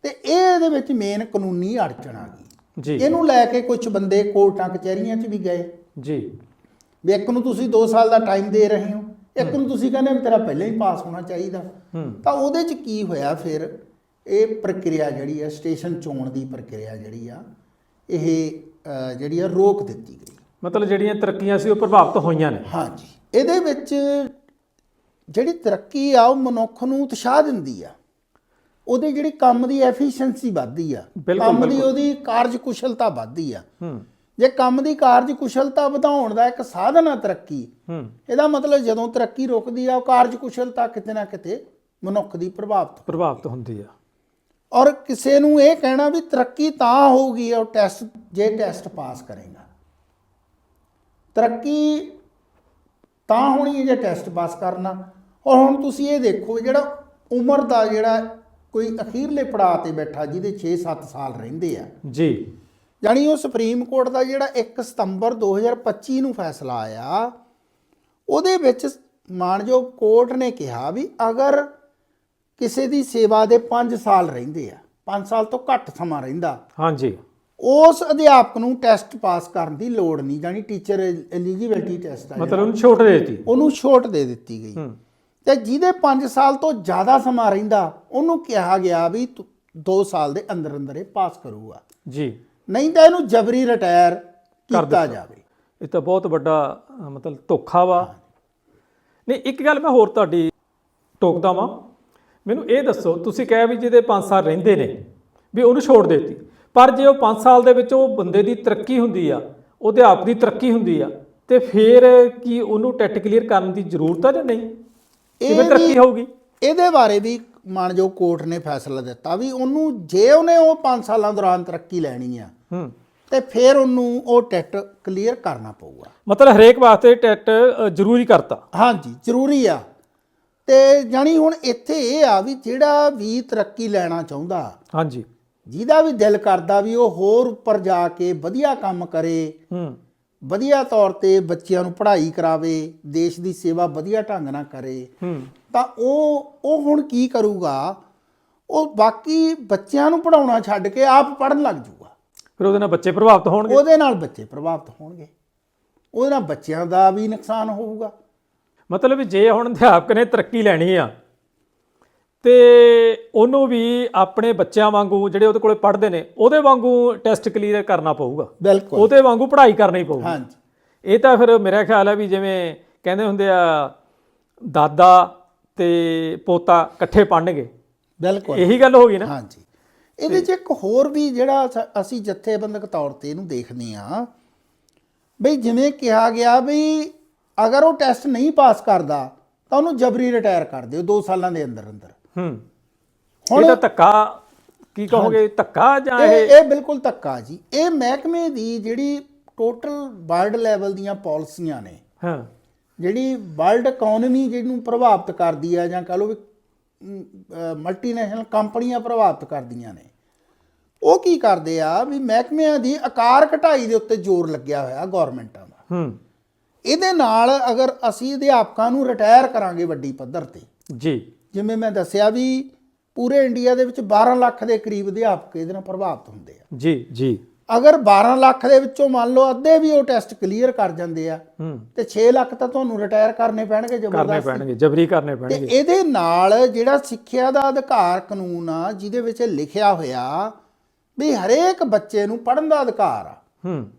ਤੇ ਇਹ ਇਹਦੇ ਵਿੱਚ ਮੇਨ ਕਾਨੂੰਨੀ ਅੜਚਣ ਆ ਗਈ। ਜੀ। ਇਹਨੂੰ ਲੈ ਕੇ ਕੁਝ ਬੰਦੇ ਕੋਰਟਾਂ ਕਚਹਿਰੀਆਂ 'ਚ ਵੀ ਗਏ। ਜੀ। ਵੀ ਇੱਕ ਨੂੰ ਤੁਸੀਂ 2 ਸਾਲ ਦਾ ਟਾਈਮ ਦੇ ਰਹੇ ਹੋ। ਇੱਕ ਨੂੰ ਤੁਸੀਂ ਕਹਿੰਦੇ ਤੇਰਾ ਪਹਿਲਾਂ ਹੀ ਪਾਸ ਹੋਣਾ ਚਾਹੀਦਾ। ਤਾਂ ਉਹਦੇ 'ਚ ਕੀ ਹੋਇਆ ਫਿਰ? ਇਹ ਪ੍ਰਕਿਰਿਆ ਜਿਹੜੀ ਹੈ ਸਟੇਸ਼ਨ ਚੋਣ ਦੀ ਪ੍ਰਕਿਰਿਆ ਜਿਹੜੀ ਆ ਇਹ ਜਿਹੜੀ ਆ ਰੋਕ ਦਿੱਤੀ ਗਈ। ਮਤਲਬ ਜਿਹੜੀਆਂ ਤਰੱਕੀਆਂ ਸੀ ਉਹ ਪ੍ਰਭਾਵਿਤ ਹੋਈਆਂ ਨੇ। ਹਾਂਜੀ। ਇਹਦੇ ਵਿੱਚ ਜਿਹੜੀ ਤਰੱਕੀ ਆ ਉਹ ਮਨੁੱਖ ਨੂੰ ਉਤਸ਼ਾਹ ਦਿੰਦੀ ਆ। ਉਹਦੇ ਜਿਹੜੀ ਕੰਮ ਦੀ ਐਫੀਸ਼ੀਐਂਸੀ ਵੱਧਦੀ ਆ। ਕੰਮ ਦੀ। ਉਹਦੀ ਕਾਰਜਕੁਸ਼ਲਤਾ ਵੱਧਦੀ ਆ। ਹੂੰ। ਜੇ ਕੰਮ ਦੀ ਕਾਰਜਕੁਸ਼ਲਤਾ ਵਧਾਉਣ ਦਾ ਇੱਕ ਸਾਧਨ ਆ ਤਰੱਕੀ ਹੂੰ। ਇਹਦਾ ਮਤਲਬ ਜਦੋਂ ਤਰੱਕੀ ਰੁਕਦੀ ਆ ਉਹ ਕਾਰਜਕੁਸ਼ਲਤਾ ਕਿਤੇ ਨਾ ਕਿਤੇ ਮਨੁੱਖ ਦੀ ਪ੍ਰਭਾਵਿਤ ਪ੍ਰਭਾਵਿਤ ਹੁੰਦੀ ਆ। ਔਰ ਕਿਸੇ ਨੂੰ ਇਹ ਕਹਿਣਾ ਵੀ ਤਰੱਕੀ ਤਾਂ ਹੋਊਗੀ ਉਹ ਟੈਸਟ ਜੇ ਟੈਸਟ ਪਾਸ ਕਰੇਗਾ। ਤਰੱਕੀ ਤਾਂ ਹੋਣੀ ਹੈ ਜੇ ਟੈਸਟ ਪਾਸ ਕਰਨਾ। ਔਰ ਹੁਣ ਤੁਸੀਂ ਇਹ ਦੇਖੋ ਜਿਹੜਾ ਉਮਰ ਦਾ ਜਿਹੜਾ ਕੋਈ ਅਖੀਰਲੇ ਪੜਾਅ ਤੇ ਬੈਠਾ ਜਿਹਦੇ 6-7 ਸਾਲ ਰਹਿੰਦੇ ਆ ਜੀ। ਯਾਨੀ ਉਹ ਸੁਪਰੀਮ ਕੋਰਟ ਦਾ ਜਿਹੜਾ 1 ਸਤੰਬਰ 2025 ਨੂੰ ਫੈਸਲਾ ਆਇਆ ਉਹਦੇ ਵਿੱਚ ਮਾਨਯੋਗ ਕੋਰਟ ਨੇ ਕਿਹਾ ਵੀ ਅਗਰ ਕਿਸੇ ਦੀ ਸੇਵਾ ਦੇ 5 ਸਾਲ ਰਹਿੰਦੇ ਆ 5 ਸਾਲ ਤੋਂ ਘੱਟ ਸਮਾਂ ਰਹਿੰਦਾ ਹਾਂਜੀ। ਉਸ ਅਧਿਆਪਕ ਨੂੰ ਟੈਸਟ ਪਾਸ ਕਰਨ ਦੀ ਲੋੜ ਨਹੀਂ ਜਾਨੀ ਟੀਚਰ ਐਲੀਜੀਬਿਲਟੀ ਟੈਸਟ ਆ ਮਤਲਬ ਉਹਨੂੰ ਛੋਟ ਦੇ ਦਿੱਤੀ। ਉਹਨੂੰ ਛੋਟ ਦੇ ਦਿੱਤੀ ਗਈ। ਤੇ ਜਿਹਦੇ 5 ਸਾਲ ਤੋਂ ਜ਼ਿਆਦਾ ਸਮਾਂ ਰਹਿੰਦਾ ਉਹਨੂੰ ਕਿਹਾ ਗਿਆ ਵੀ ਤੁ- 2 ਸਾਲ ਦੇ ਅੰਦਰ ਅੰਦਰ ਇਹ ਪਾਸ ਕਰੂਗਾ। ਜੀ। ਨਹੀਂ ਤਾਂ ਇਹਨੂੰ ਜਬਰੀ ਰਿਟਾਇਰ ਕੀਤਾ ਜਾਵੇ। ਇਹ ਤਾਂ ਬਹੁਤ ਵੱਡਾ ਮਤਲਬ ਧੋਖਾ ਵਾ। ਨਹੀਂ ਇੱਕ ਗੱਲ ਮੈਂ ਹੋਰ ਤੁਹਾਡੀ ਟੋਕਦਾ ਵਾਂ। ਮੈਨੂੰ ਇਹ ਦੱਸੋ ਤੁਸੀਂ ਕਹਿਆ ਵੀ ਜਿਹਦੇ 5 ਸਾਲ ਰਹਿੰਦੇ ਨੇ ਵੀ ਉਹਨੂੰ ਛੋੜ ਦਿੱਤੀ। ਪਰ ਜੇ ਉਹ 5 ਸਾਲ ਦੇ ਵਿੱਚ ਉਹ ਬੰਦੇ ਦੀ ਤਰੱਕੀ ਹੁੰਦੀ ਆ ਉਹਦੇ ਆਪ ਦੀ ਤਰੱਕੀ ਹੁੰਦੀ ਆ ਤੇ ਫਿਰ ਕੀ ਉਹਨੂੰ ਟੈਟ ਕਲੀਅਰ ਕਰਨ ਦੀ ਜ਼ਰੂਰਤ ਆ ਜਾਂ ਨਹੀਂ? ਕਿਵੇਂ ਤਰੱਕੀ ਹੋਊਗੀ? ਇਹਦੇ ਬਾਰੇ ਵੀ ਮਾਨਯੋਗ ਕੋਰਟ ਨੇ ਫੈਸਲਾ ਦਿੱਤਾ ਵੀ ਉਹਨੂੰ ਜੇ ਉਹਨੇ ਉਹ 5 ਸਾਲਾਂ ਦੌਰਾਨ ਤਰੱਕੀ ਲੈਣੀ ਆ ਹੂੰ। ਤੇ ਫਿਰ ਉਹਨੂੰ ਉਹ ਟੈਟ ਕਲੀਅਰ ਕਰਨਾ ਪਊਗਾ। ਮਤਲਬ ਹਰੇਕ ਵਾਸਤੇ ਟੈਟ ਜ਼ਰੂਰੀ ਕਰਤਾ। ਹਾਂਜੀ ਜ਼ਰੂਰੀ ਆ। ਤੇ ਜਾਣੀ ਹੁਣ ਇੱਥੇ ਇਹ ਆ ਵੀ ਜਿਹੜਾ ਵੀ ਤਰੱਕੀ ਲੈਣਾ ਚਾਹੁੰਦਾ ਹਾਂਜੀ। ਜਿਹਦਾ ਵੀ ਦਿਲ ਕਰਦਾ ਵੀ ਉਹ ਹੋਰ ਉੱਪਰ ਜਾ ਕੇ ਵਧੀਆ ਕੰਮ ਕਰੇ ਹੂੰ। ਵਧੀਆ ਤੌਰ ਤੇ ਬੱਚਿਆਂ ਨੂੰ ਪੜ੍ਹਾਈ ਕਰਾਵੇ ਦੇਸ਼ ਦੀ ਸੇਵਾ ਵਧੀਆ ਢੰਗ ਨਾਲ ਕਰੇ ਤਾਂ ਉਹ ਉਹ ਹੁਣ ਕੀ ਕਰੂਗਾ? ਉਹ ਬਾਕੀ ਬੱਚਿਆਂ ਨੂੰ ਪੜਾਉਣਾ ਛੱਡ ਕੇ ਆਪ ਪੜਨ ਲੱਗ ਜੂਗਾ। ਫਿਰ ਉਹਦੇ ਨਾਲ ਬੱਚੇ ਪ੍ਰਭਾਵਿਤ ਹੋਣਗੇ? ਉਹਦੇ ਨਾਲ ਬੱਚੇ ਪ੍ਰਭਾਵਿਤ ਹੋਣਗੇ। ਉਹਦੇ ਨਾਲ ਬੱਚਿਆਂ ਦਾ ਵੀ ਨੁਕਸਾਨ ਹੋਊਗਾ। ਮਤਲਬ ਜੇ ਹੁਣ ਅਧਿਆਪਕ ਨੇ ਤਰੱਕੀ ਲੈਣੀ ਆ ਤੇ ਉਹਨੂੰ ਵੀ ਆਪਣੇ ਬੱਚਿਆਂ ਵਾਂਗੂ ਜਿਹੜੇ ਉਹਦੇ ਕੋਲੇ ਪੜ੍ਹਦੇ ਨੇ ਉਹਦੇ ਵਾਂਗੂ ਟੈਸਟ ਕਲੀਅਰ ਕਰਨਾ ਪਊਗਾ। ਬਿਲਕੁਲ। ਉਹਦੇ ਵਾਂਗੂ ਪੜ੍ਹਾਈ ਕਰਨੀ ਪਊਗੀ। ਹਾਂਜੀ। ਇਹ ਤਾਂ ਫਿਰ ਮੇਰਾ ਖਿਆਲ ਹੈ ਵੀ ਜਿਵੇਂ ਕਹਿੰਦੇ ਹੁੰਦੇ ਆ ਦਾਦਾ ਤੇ ਪੋਤਾ ਇਕੱਠੇ ਪੜਨਗੇ ਬਿਲਕੁਲ। ਇਹੀ ਗੱਲ ਹੋ ਗਈ ਨਾ। ਹਾਂਜੀ। ਇਹਦੇ 'ਚ ਇੱਕ ਹੋਰ ਵੀ ਜਿਹੜਾ ਅਸੀਂ ਜਥੇਬੰਦਕ ਤੌਰ ਤੇ ਇਹਨੂੰ ਦੇਖਦੇ ਆ ਬਈ ਜਿਵੇਂ ਕਿਹਾ ਗਿਆ ਵੀ ਅਗਰ ਉਹ ਟੈਸਟ ਨਹੀਂ ਪਾਸ ਕਰਦਾ ਤਾਂ ਉਹਨੂੰ ਜਬਰੀ ਰਿਟਾਇਰ ਕਰ ਦਿਓ 2 ਸਾਲਾਂ ਦੇ ਅੰਦਰ ਅੰਦਰ ਹੂੰ। ਹੁਣ- ਇਹ ਤਾਂ ਧੱਕਾ ਕੀ ਕਹੋਗੇ ਧੱਕਾ ਜਾਂ ਇਹ ਇਹ ਇਹ ਬਿਲਕੁਲ ਧੱਕਾ ਜੀ। ਇਹ ਮਹਿਕਮੇ ਦੀ ਜਿਹੜੀ ਟੋਟਲ ਵਰਲਡ ਲੈਵਲ ਦੀਆਂ ਪਾਲਿਸੀਆਂ ਨੇ। ਹਾਂ। ਜਿਹੜੀ ਵਰਲਡ ਇਕਨੋਮੀ ਜਿਹਨੂੰ ਪ੍ਰਭਾਵਿਤ ਕਰਦੀ ਆ ਜਾਂ ਕਹ ਲਓ ਵੀ ਮਲਟੀਨੈਸ਼ਨਲ ਕੰਪਨੀਆਂ ਪ੍ਰਭਾਵਿਤ ਕਰਦੀਆਂ ਨੇ। ਉਹ ਕੀ ਕਰਦੇ ਆ ਵੀ ਮਹਿਕਮਿਆਂ ਦੀ ਆਕਾਰ ਘਟਾਈ ਦੇ ਉੱਤੇ ਜ਼ੋਰ ਲੱਗਿਆ ਹੋਇਆ ਗਵਰਨਮੈਂਟਾਂ ਦਾ। ਹੂੰ। ਇਹਦੇ ਨਾਲ ਅਗਰ ਅਸੀਂ ਅਧਿਆਪਕਾਂ ਨੂੰ ਰਿਟਾਇਰ ਕਰਾਂਗੇ ਵੱਡੀ ਪੱਧਰ ਤੇ ਜੀ। ਜਿਵੇਂ ਮੈਂ ਦੱਸਿਆ ਵੀ ਪੂਰੇ ਇੰਡੀਆ ਦੇ ਵਿੱਚ 12 ਲੱਖ ਦੇ ਕਰੀਬ ਅਧਿਆਪਕ ਇਹਦੇ ਨਾਲ ਪ੍ਰਭਾਵਿਤ ਹੁੰਦੇ ਆ। ਜੀ ਜੀ। ਅਗਰ 12 ਲੱਖ ਦੇ ਵਿੱਚੋਂ ਮੰਨ ਲਓ ਅੱਧੇ ਵੀ ਉਹ ਟੈਸਟ ਕਲੀਅਰ ਕਰ ਜਾਂਦੇ ਆ ਤੇ 6 ਲੱਖ ਤਾਂ ਤੁਹਾਨੂੰ ਰਿਟਾਇਰ ਕਰਨੇ ਪੈਣਗੇ ਕਰਨੇ ਜ਼ਬਰਦਸਤ ਪੈਣਗੇ ਜਬਰੀ ਕਰਨੇ ਤੇ ਪੈਣਗੇ। ਇਹਦੇ ਨਾਲ ਜਿਹੜਾ ਸਿੱਖਿਆ ਦਾ ਅਧਿਕਾਰ ਕਾਨੂੰਨ ਆ ਜਿਹਦੇ ਵਿੱਚ ਲਿਖਿਆ ਹੋਇਆ ਵੀ ਹਰੇਕ ਬੱਚੇ ਨੂੰ ਪੜ੍ਹਨ ਦਾ ਅਧਿਕਾਰ ਆ। ਹੂੰ।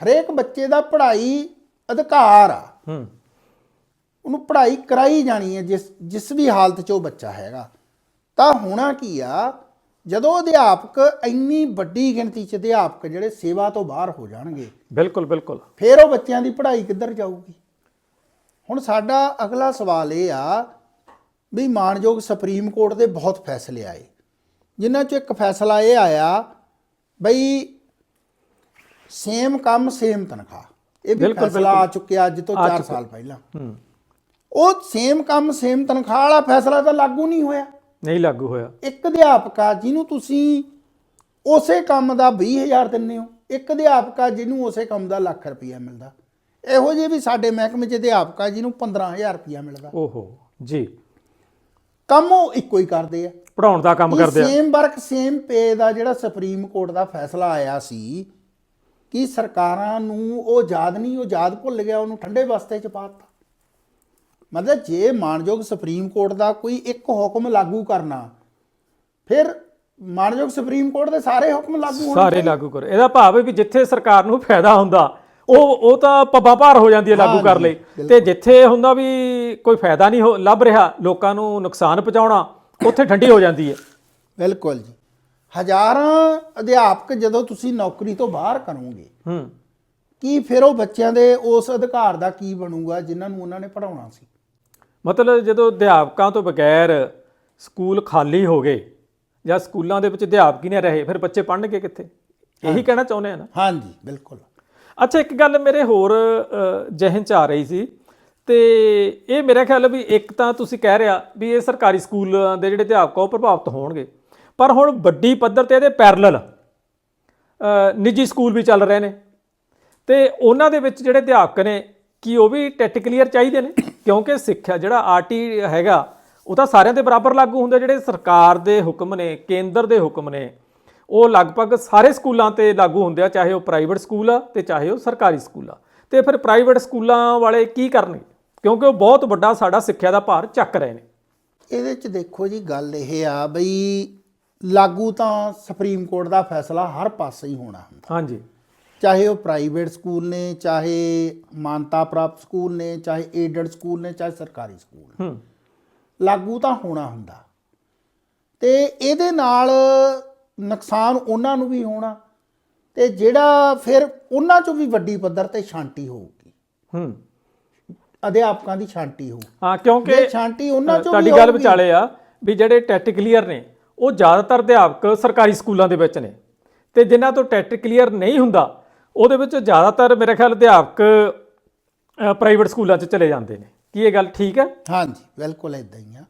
ਹਰੇਕ ਬੱਚੇ ਦਾ ਪੜ੍ਹਾਈ ਅਧਿਕਾਰ ਆ। ਹੂੰ। ਉਹਨੂੰ ਪੜ੍ਹਾਈ ਕਰਾਈ ਜਾਣੀ ਹੈ ਜਿਸ ਜਿਸ ਵੀ ਹਾਲਤ 'ਚ ਉਹ ਬੱਚਾ ਹੈਗਾ। ਤਾਂ ਹੋਣਾ ਕੀ ਆ ਜਦੋਂ ਅਧਿਆਪਕ ਇੰਨੀ ਵੱਡੀ ਗਿਣਤੀ 'ਚ ਅਧਿਆਪਕ ਜਿਹੜੇ ਸੇਵਾ ਤੋਂ ਬਾਹਰ ਹੋ ਜਾਣਗੇ ਬਿਲਕੁਲ ਬਿਲਕੁਲ। ਫਿਰ ਉਹ ਬੱਚਿਆਂ ਦੀ ਪੜ੍ਹਾਈ ਕਿੱਧਰ ਜਾਊਗੀ? ਹੁਣ ਸਾਡਾ ਅਗਲਾ ਸਵਾਲ ਇਹ ਆ ਵੀ ਮਾਨਯੋਗ ਸੁਪਰੀਮ ਕੋਰਟ ਦੇ ਬਹੁਤ ਫੈਸਲੇ ਆਏ। ਜਿਨ੍ਹਾਂ 'ਚ ਇੱਕ ਫੈਸਲਾ ਇਹ ਆਇਆ ਬਈ ਸੇਮ ਕੰਮ ਸੇਮ ਤਨਖਾਹ। ਇਹ ਵੀ ਫੈਸਲਾ ਆ ਚੁੱਕਿਆ ਅੱਜ ਤੋਂ ਆ 4 ਚੁੱਕਿਆ। ਸਾਲ ਪਹਿਲਾਂ। ਹੂੰ। ਉਹ ਸੇਮ ਕੰਮ ਸੇਮ ਤਨਖਾਹ ਵਾਲਾ ਫੈਸਲਾ ਤਾਂ ਲਾਗੂ ਨਹੀਂ ਹੋਇਆ। ਨਹੀਂ ਲਾਗੂ ਹੋਇਆ। ਇੱਕ ਅਧਿਆਪਕ ਜਿਹਨੂੰ ਤੁਸੀਂ ਉਸੇ ਕੰਮ ਦਾ 20000 ਦਿੰਦੇ ਹੋ ਇੱਕ ਅਧਿਆਪਕ ਜਿਹਨੂੰ ਉਸੇ ਕੰਮ ਦਾ ਲੱਖ ਰੁਪਈਆ ਮਿਲਦਾ। ਇਹੋ ਜਿਹੇ ਵੀ ਸਾਡੇ ਮਹਿਕਮੇ 'ਚ ਅਧਿਆਪਕ ਜਿਹਨੂੰ 15000 ਰੁਪਈਆ ਮਿਲਦਾ। ਓਹੋ ਜੀ। ਕੰਮ ਉਹ ਇੱਕੋ ਹੀ ਕਰਦੇ ਆ। ਪੜਾਉਣ ਦਾ ਕੰਮ ਕਰਦੇ ਆ। ਸੇਮ ਵਰਕ ਸੇਮ ਪੇ ਦਾ ਜਿਹੜਾ ਸੁਪਰੀਮ ਕੋਰਟ ਦਾ ਫੈਸਲਾ ਆਇਆ ਸੀ ਕਿ ਸਰਕਾਰਾਂ ਨੂੰ ਉਹ ਯਾਦ ਨਹੀਂ ਉਹ ਯਾਦ ਭੁੱਲ ਗਿਆ ਉਹਨੂੰ ਠੰਡੇ ਬਸਤੇ 'ਚ ਪਾਤਾ ਮਤਲਬ ਜੇ ਮਾਨਯੋਗ ਸੁਪਰੀਮ ਕੋਰਟ ਦਾ ਕੋਈ ਇੱਕ ਹੁਕਮ ਲਾਗੂ ਕਰਨਾ ਫਿਰ ਮਾਨਯੋਗ ਸੁਪਰੀਮ ਕੋਰਟ ਦੇ ਸਾਰੇ ਹੁਕਮ ਲਾਗੂ ਹੋਣੇ ਸਾਰੇ ਲਾਗੂ ਕਰੋ। ਇਹਦਾ ਭਾਵ ਹੈ ਵੀ ਜਿੱਥੇ ਸਰਕਾਰ ਨੂੰ ਫਾਇਦਾ ਹੁੰਦਾ ਉਹ ਉਹ ਤਾਂ ਪੱਬਾ ਭਾਰ ਹੋ ਜਾਂਦੀ ਹੈ ਲਾਗੂ ਕਰ ਲਈ। ਤੇ ਜਿੱਥੇ ਹੁੰਦਾ ਵੀ ਕੋਈ ਫਾਇਦਾ ਨਹੀਂ ਹੋ- ਲੱਭ ਰਿਹਾ ਲੋਕਾਂ ਨੂੰ ਨੁਕਸਾਨ ਪਹੁੰਚਾਉਣਾ ਉੱਥੇ ਠੰਡੀ ਹੋ ਜਾਂਦੀ ਹੈ। ਬਿਲਕੁਲ ਜੀ। ਹਜ਼ਾਰਾਂ ਅਧਿਆਪਕ ਜਦੋਂ ਤੁਸੀਂ ਨੌਕਰੀ ਤੋਂ ਬਾਹਰ ਕਰੋਗੇ ਹੂੰ। ਕੀ ਫਿਰ ਉਹ ਬੱਚਿਆਂ ਦੇ ਉਸ ਅਧਿਕਾਰ ਦਾ ਕੀ ਬਣੂਗਾ ਜਿਨ੍ਹਾਂ ਨੂੰ ਉਹਨਾਂ ਨੇ ਪੜਾਉਣਾ ਸੀ? ਮਤਲਬ ਜਦੋਂ ਅਧਿਆਪਕਾਂ ਤੋਂ ਬਗੈਰ ਸਕੂਲ ਖਾਲੀ ਹੋ ਗਏ ਜਾਂ ਸਕੂਲਾਂ ਦੇ ਵਿੱਚ ਅਧਿਆਪਕ ਹੀ ਨਹੀਂ ਰਹੇ ਫਿਰ ਬੱਚੇ ਪੜ੍ਹਨਗੇ ਕਿੱਥੇ? ਇਹੀ ਕਹਿਣਾ ਚਾਹੁੰਦੇ ਆ ਨਾ। ਹਾਂਜੀ ਬਿਲਕੁਲ। ਅੱਛਾ ਇੱਕ ਗੱਲ ਮੇਰੇ ਹੋਰ ਜ਼ਿਹਨ 'ਚ ਆ ਰਹੀ ਸੀ ਤੇ ਇਹ ਮੇਰਾ ਖਿਆਲ ਵੀ ਇੱਕ ਤਾਂ ਤੁਸੀਂ ਕਹਿ ਰਿਹਾ ਵੀ ਇਹ ਸਰਕਾਰੀ ਸਕੂਲਾਂ ਦੇ ਜਿਹੜੇ ਅਧਿਆਪਕ ਉਹ ਪ੍ਰਭਾਵਿਤ ਹੋਣਗੇ। ਪਰ ਹੁਣ ਵੱਡੀ ਪੱਧਰ ਤੇ ਇਹਦੇ ਪੈਰਲਲ ਨਿੱਜੀ ਸਕੂਲ ਵੀ ਚੱਲ ਰਹੇ ਨੇ ਤੇ ਉਹਨਾਂ ਦੇ ਵਿੱਚ ਜਿਹੜੇ ਅਧਿਆਪਕ ਨੇ ਕੀ ਉਹ ਵੀ ਟੈਟ ਕਲੀਅਰ ਚਾਹੀਦੇ ਨੇ? ਕਿਉਂਕਿ ਸਿੱਖਿਆ ਜਿਹੜਾ ਆਰਟੀ ਹੈਗਾ ਉਹ ਤਾਂ ਸਾਰਿਆਂ ਦੇ ਬਰਾਬਰ ਲਾਗੂ ਹੁੰਦਾ ਜਿਹੜੇ ਸਰਕਾਰ ਦੇ ਹੁਕਮ ਨੇ ਕੇਂਦਰ ਦੇ ਹੁਕਮ ਨੇ ਉਹ ਲਗਭਗ ਸਾਰੇ ਸਕੂਲਾਂ ਤੇ ਲਾਗੂ ਹੁੰਦੇ ਆ ਚਾਹੇ ਉਹ ਪ੍ਰਾਈਵੇਟ ਸਕੂਲ ਆ ਤੇ ਚਾਹੇ ਉਹ ਸਰਕਾਰੀ ਸਕੂਲ ਆ। ਤੇ ਫਿਰ ਪ੍ਰਾਈਵੇਟ ਸਕੂਲਾਂ ਵਾਲੇ ਕੀ ਕਰਨਗੇ? ਕਿਉਂਕਿ ਉਹ ਬਹੁਤ ਵੱਡਾ ਸਾਡਾ ਸਿੱਖਿਆ ਦਾ ਭਾਰ ਚੱਕ ਰਹੇ ਨੇ। ਇਹਦੇ ਚ ਦੇਖੋ ਜੀ ਗੱਲ ਇਹ ਆ ਬਈ ਲਾਗੂ ਤਾਂ ਸੁਪਰੀਮ ਕੋਰਟ ਦਾ ਫੈਸਲਾ ਹਰ ਪਾਸੇ ਹੀ ਹੋਣਾ ਹੁੰਦਾ। ਹਾਂਜੀ। ਚਾਹੇ ਉਹ ਪ੍ਰਾਈਵੇਟ ਸਕੂਲ ਨੇ ਚਾਹੇ ਮਾਨਤਾ ਪ੍ਰਾਪਤ ਸਕੂਲ ਨੇ ਚਾਹੇ ਏਡਡ ਸਕੂਲ ਨੇ ਚਾਹੇ ਸਰਕਾਰੀ ਸਕੂਲ। ਹੂੰ। ਲਾਗੂ ਤਾਂ ਹੋਣਾ ਹੁੰਦਾ। ਤੇ ਇਹਦੇ ਨਾਲ ਨੁਕਸਾਨ ਉਹਨਾਂ ਨੂੰ ਵੀ ਹੋਣਾ ਤੇ ਜਿਹੜਾ ਫਿਰ ਉਹਨਾਂ ਚੋਂ ਵੀ ਵੱਡੀ ਪੱਧਰ ਤੇ ਸ਼ਾਂਤੀ ਹੋਊਗੀ। ਹੂੰ। ਅਧਿਆਪਕਾਂ ਦੀ ਸ਼ਾਂਤੀ ਹੋਊ। ਹਾਂ ਕਿਉਂਕਿ ਜੇ ਸ਼ਾਂਤੀ ਉਹਨਾਂ ਚੋਂ ਵੀ ਤੁਹਾਡੀ ਗੱਲ ਹੋਊਗੀ- ਵਿਚਾਲੇ ਆ ਵੀ ਜਿਹੜੇ ਟੈਟ ਕਲੀਅਰ ਨੇ ਉਹ ਜ਼ਿਆਦਾਤਰ ਅਧਿਆਪਕ ਸਰਕਾਰੀ ਸਕੂਲਾਂ ਦੇ ਵਿੱਚ ਨੇ। ਤੇ ਜਿਨ੍ਹਾਂ ਤੋਂ ਟੈਟ ਕਲੀਅਰ ਨਹੀਂ ਹੁੰਦਾ ਉਹਦੇ ਵਿੱਚ ਜ਼ਿਆਦਾਤਰ ਮੇਰੇ ਖਿਆਲ ਅਧਿਆਪਕ ਪ੍ਰਾਈਵੇਟ ਸਕੂਲਾਂ 'ਚ ਚਲੇ ਜਾਂਦੇ ਨੇ। ਕੀ ਇਹ ਗੱਲ ਠੀਕ ਹੈ? ਹਾਂਜੀ ਬਿਲਕੁਲ ਇਦਾਂ ਹੀ ਆ।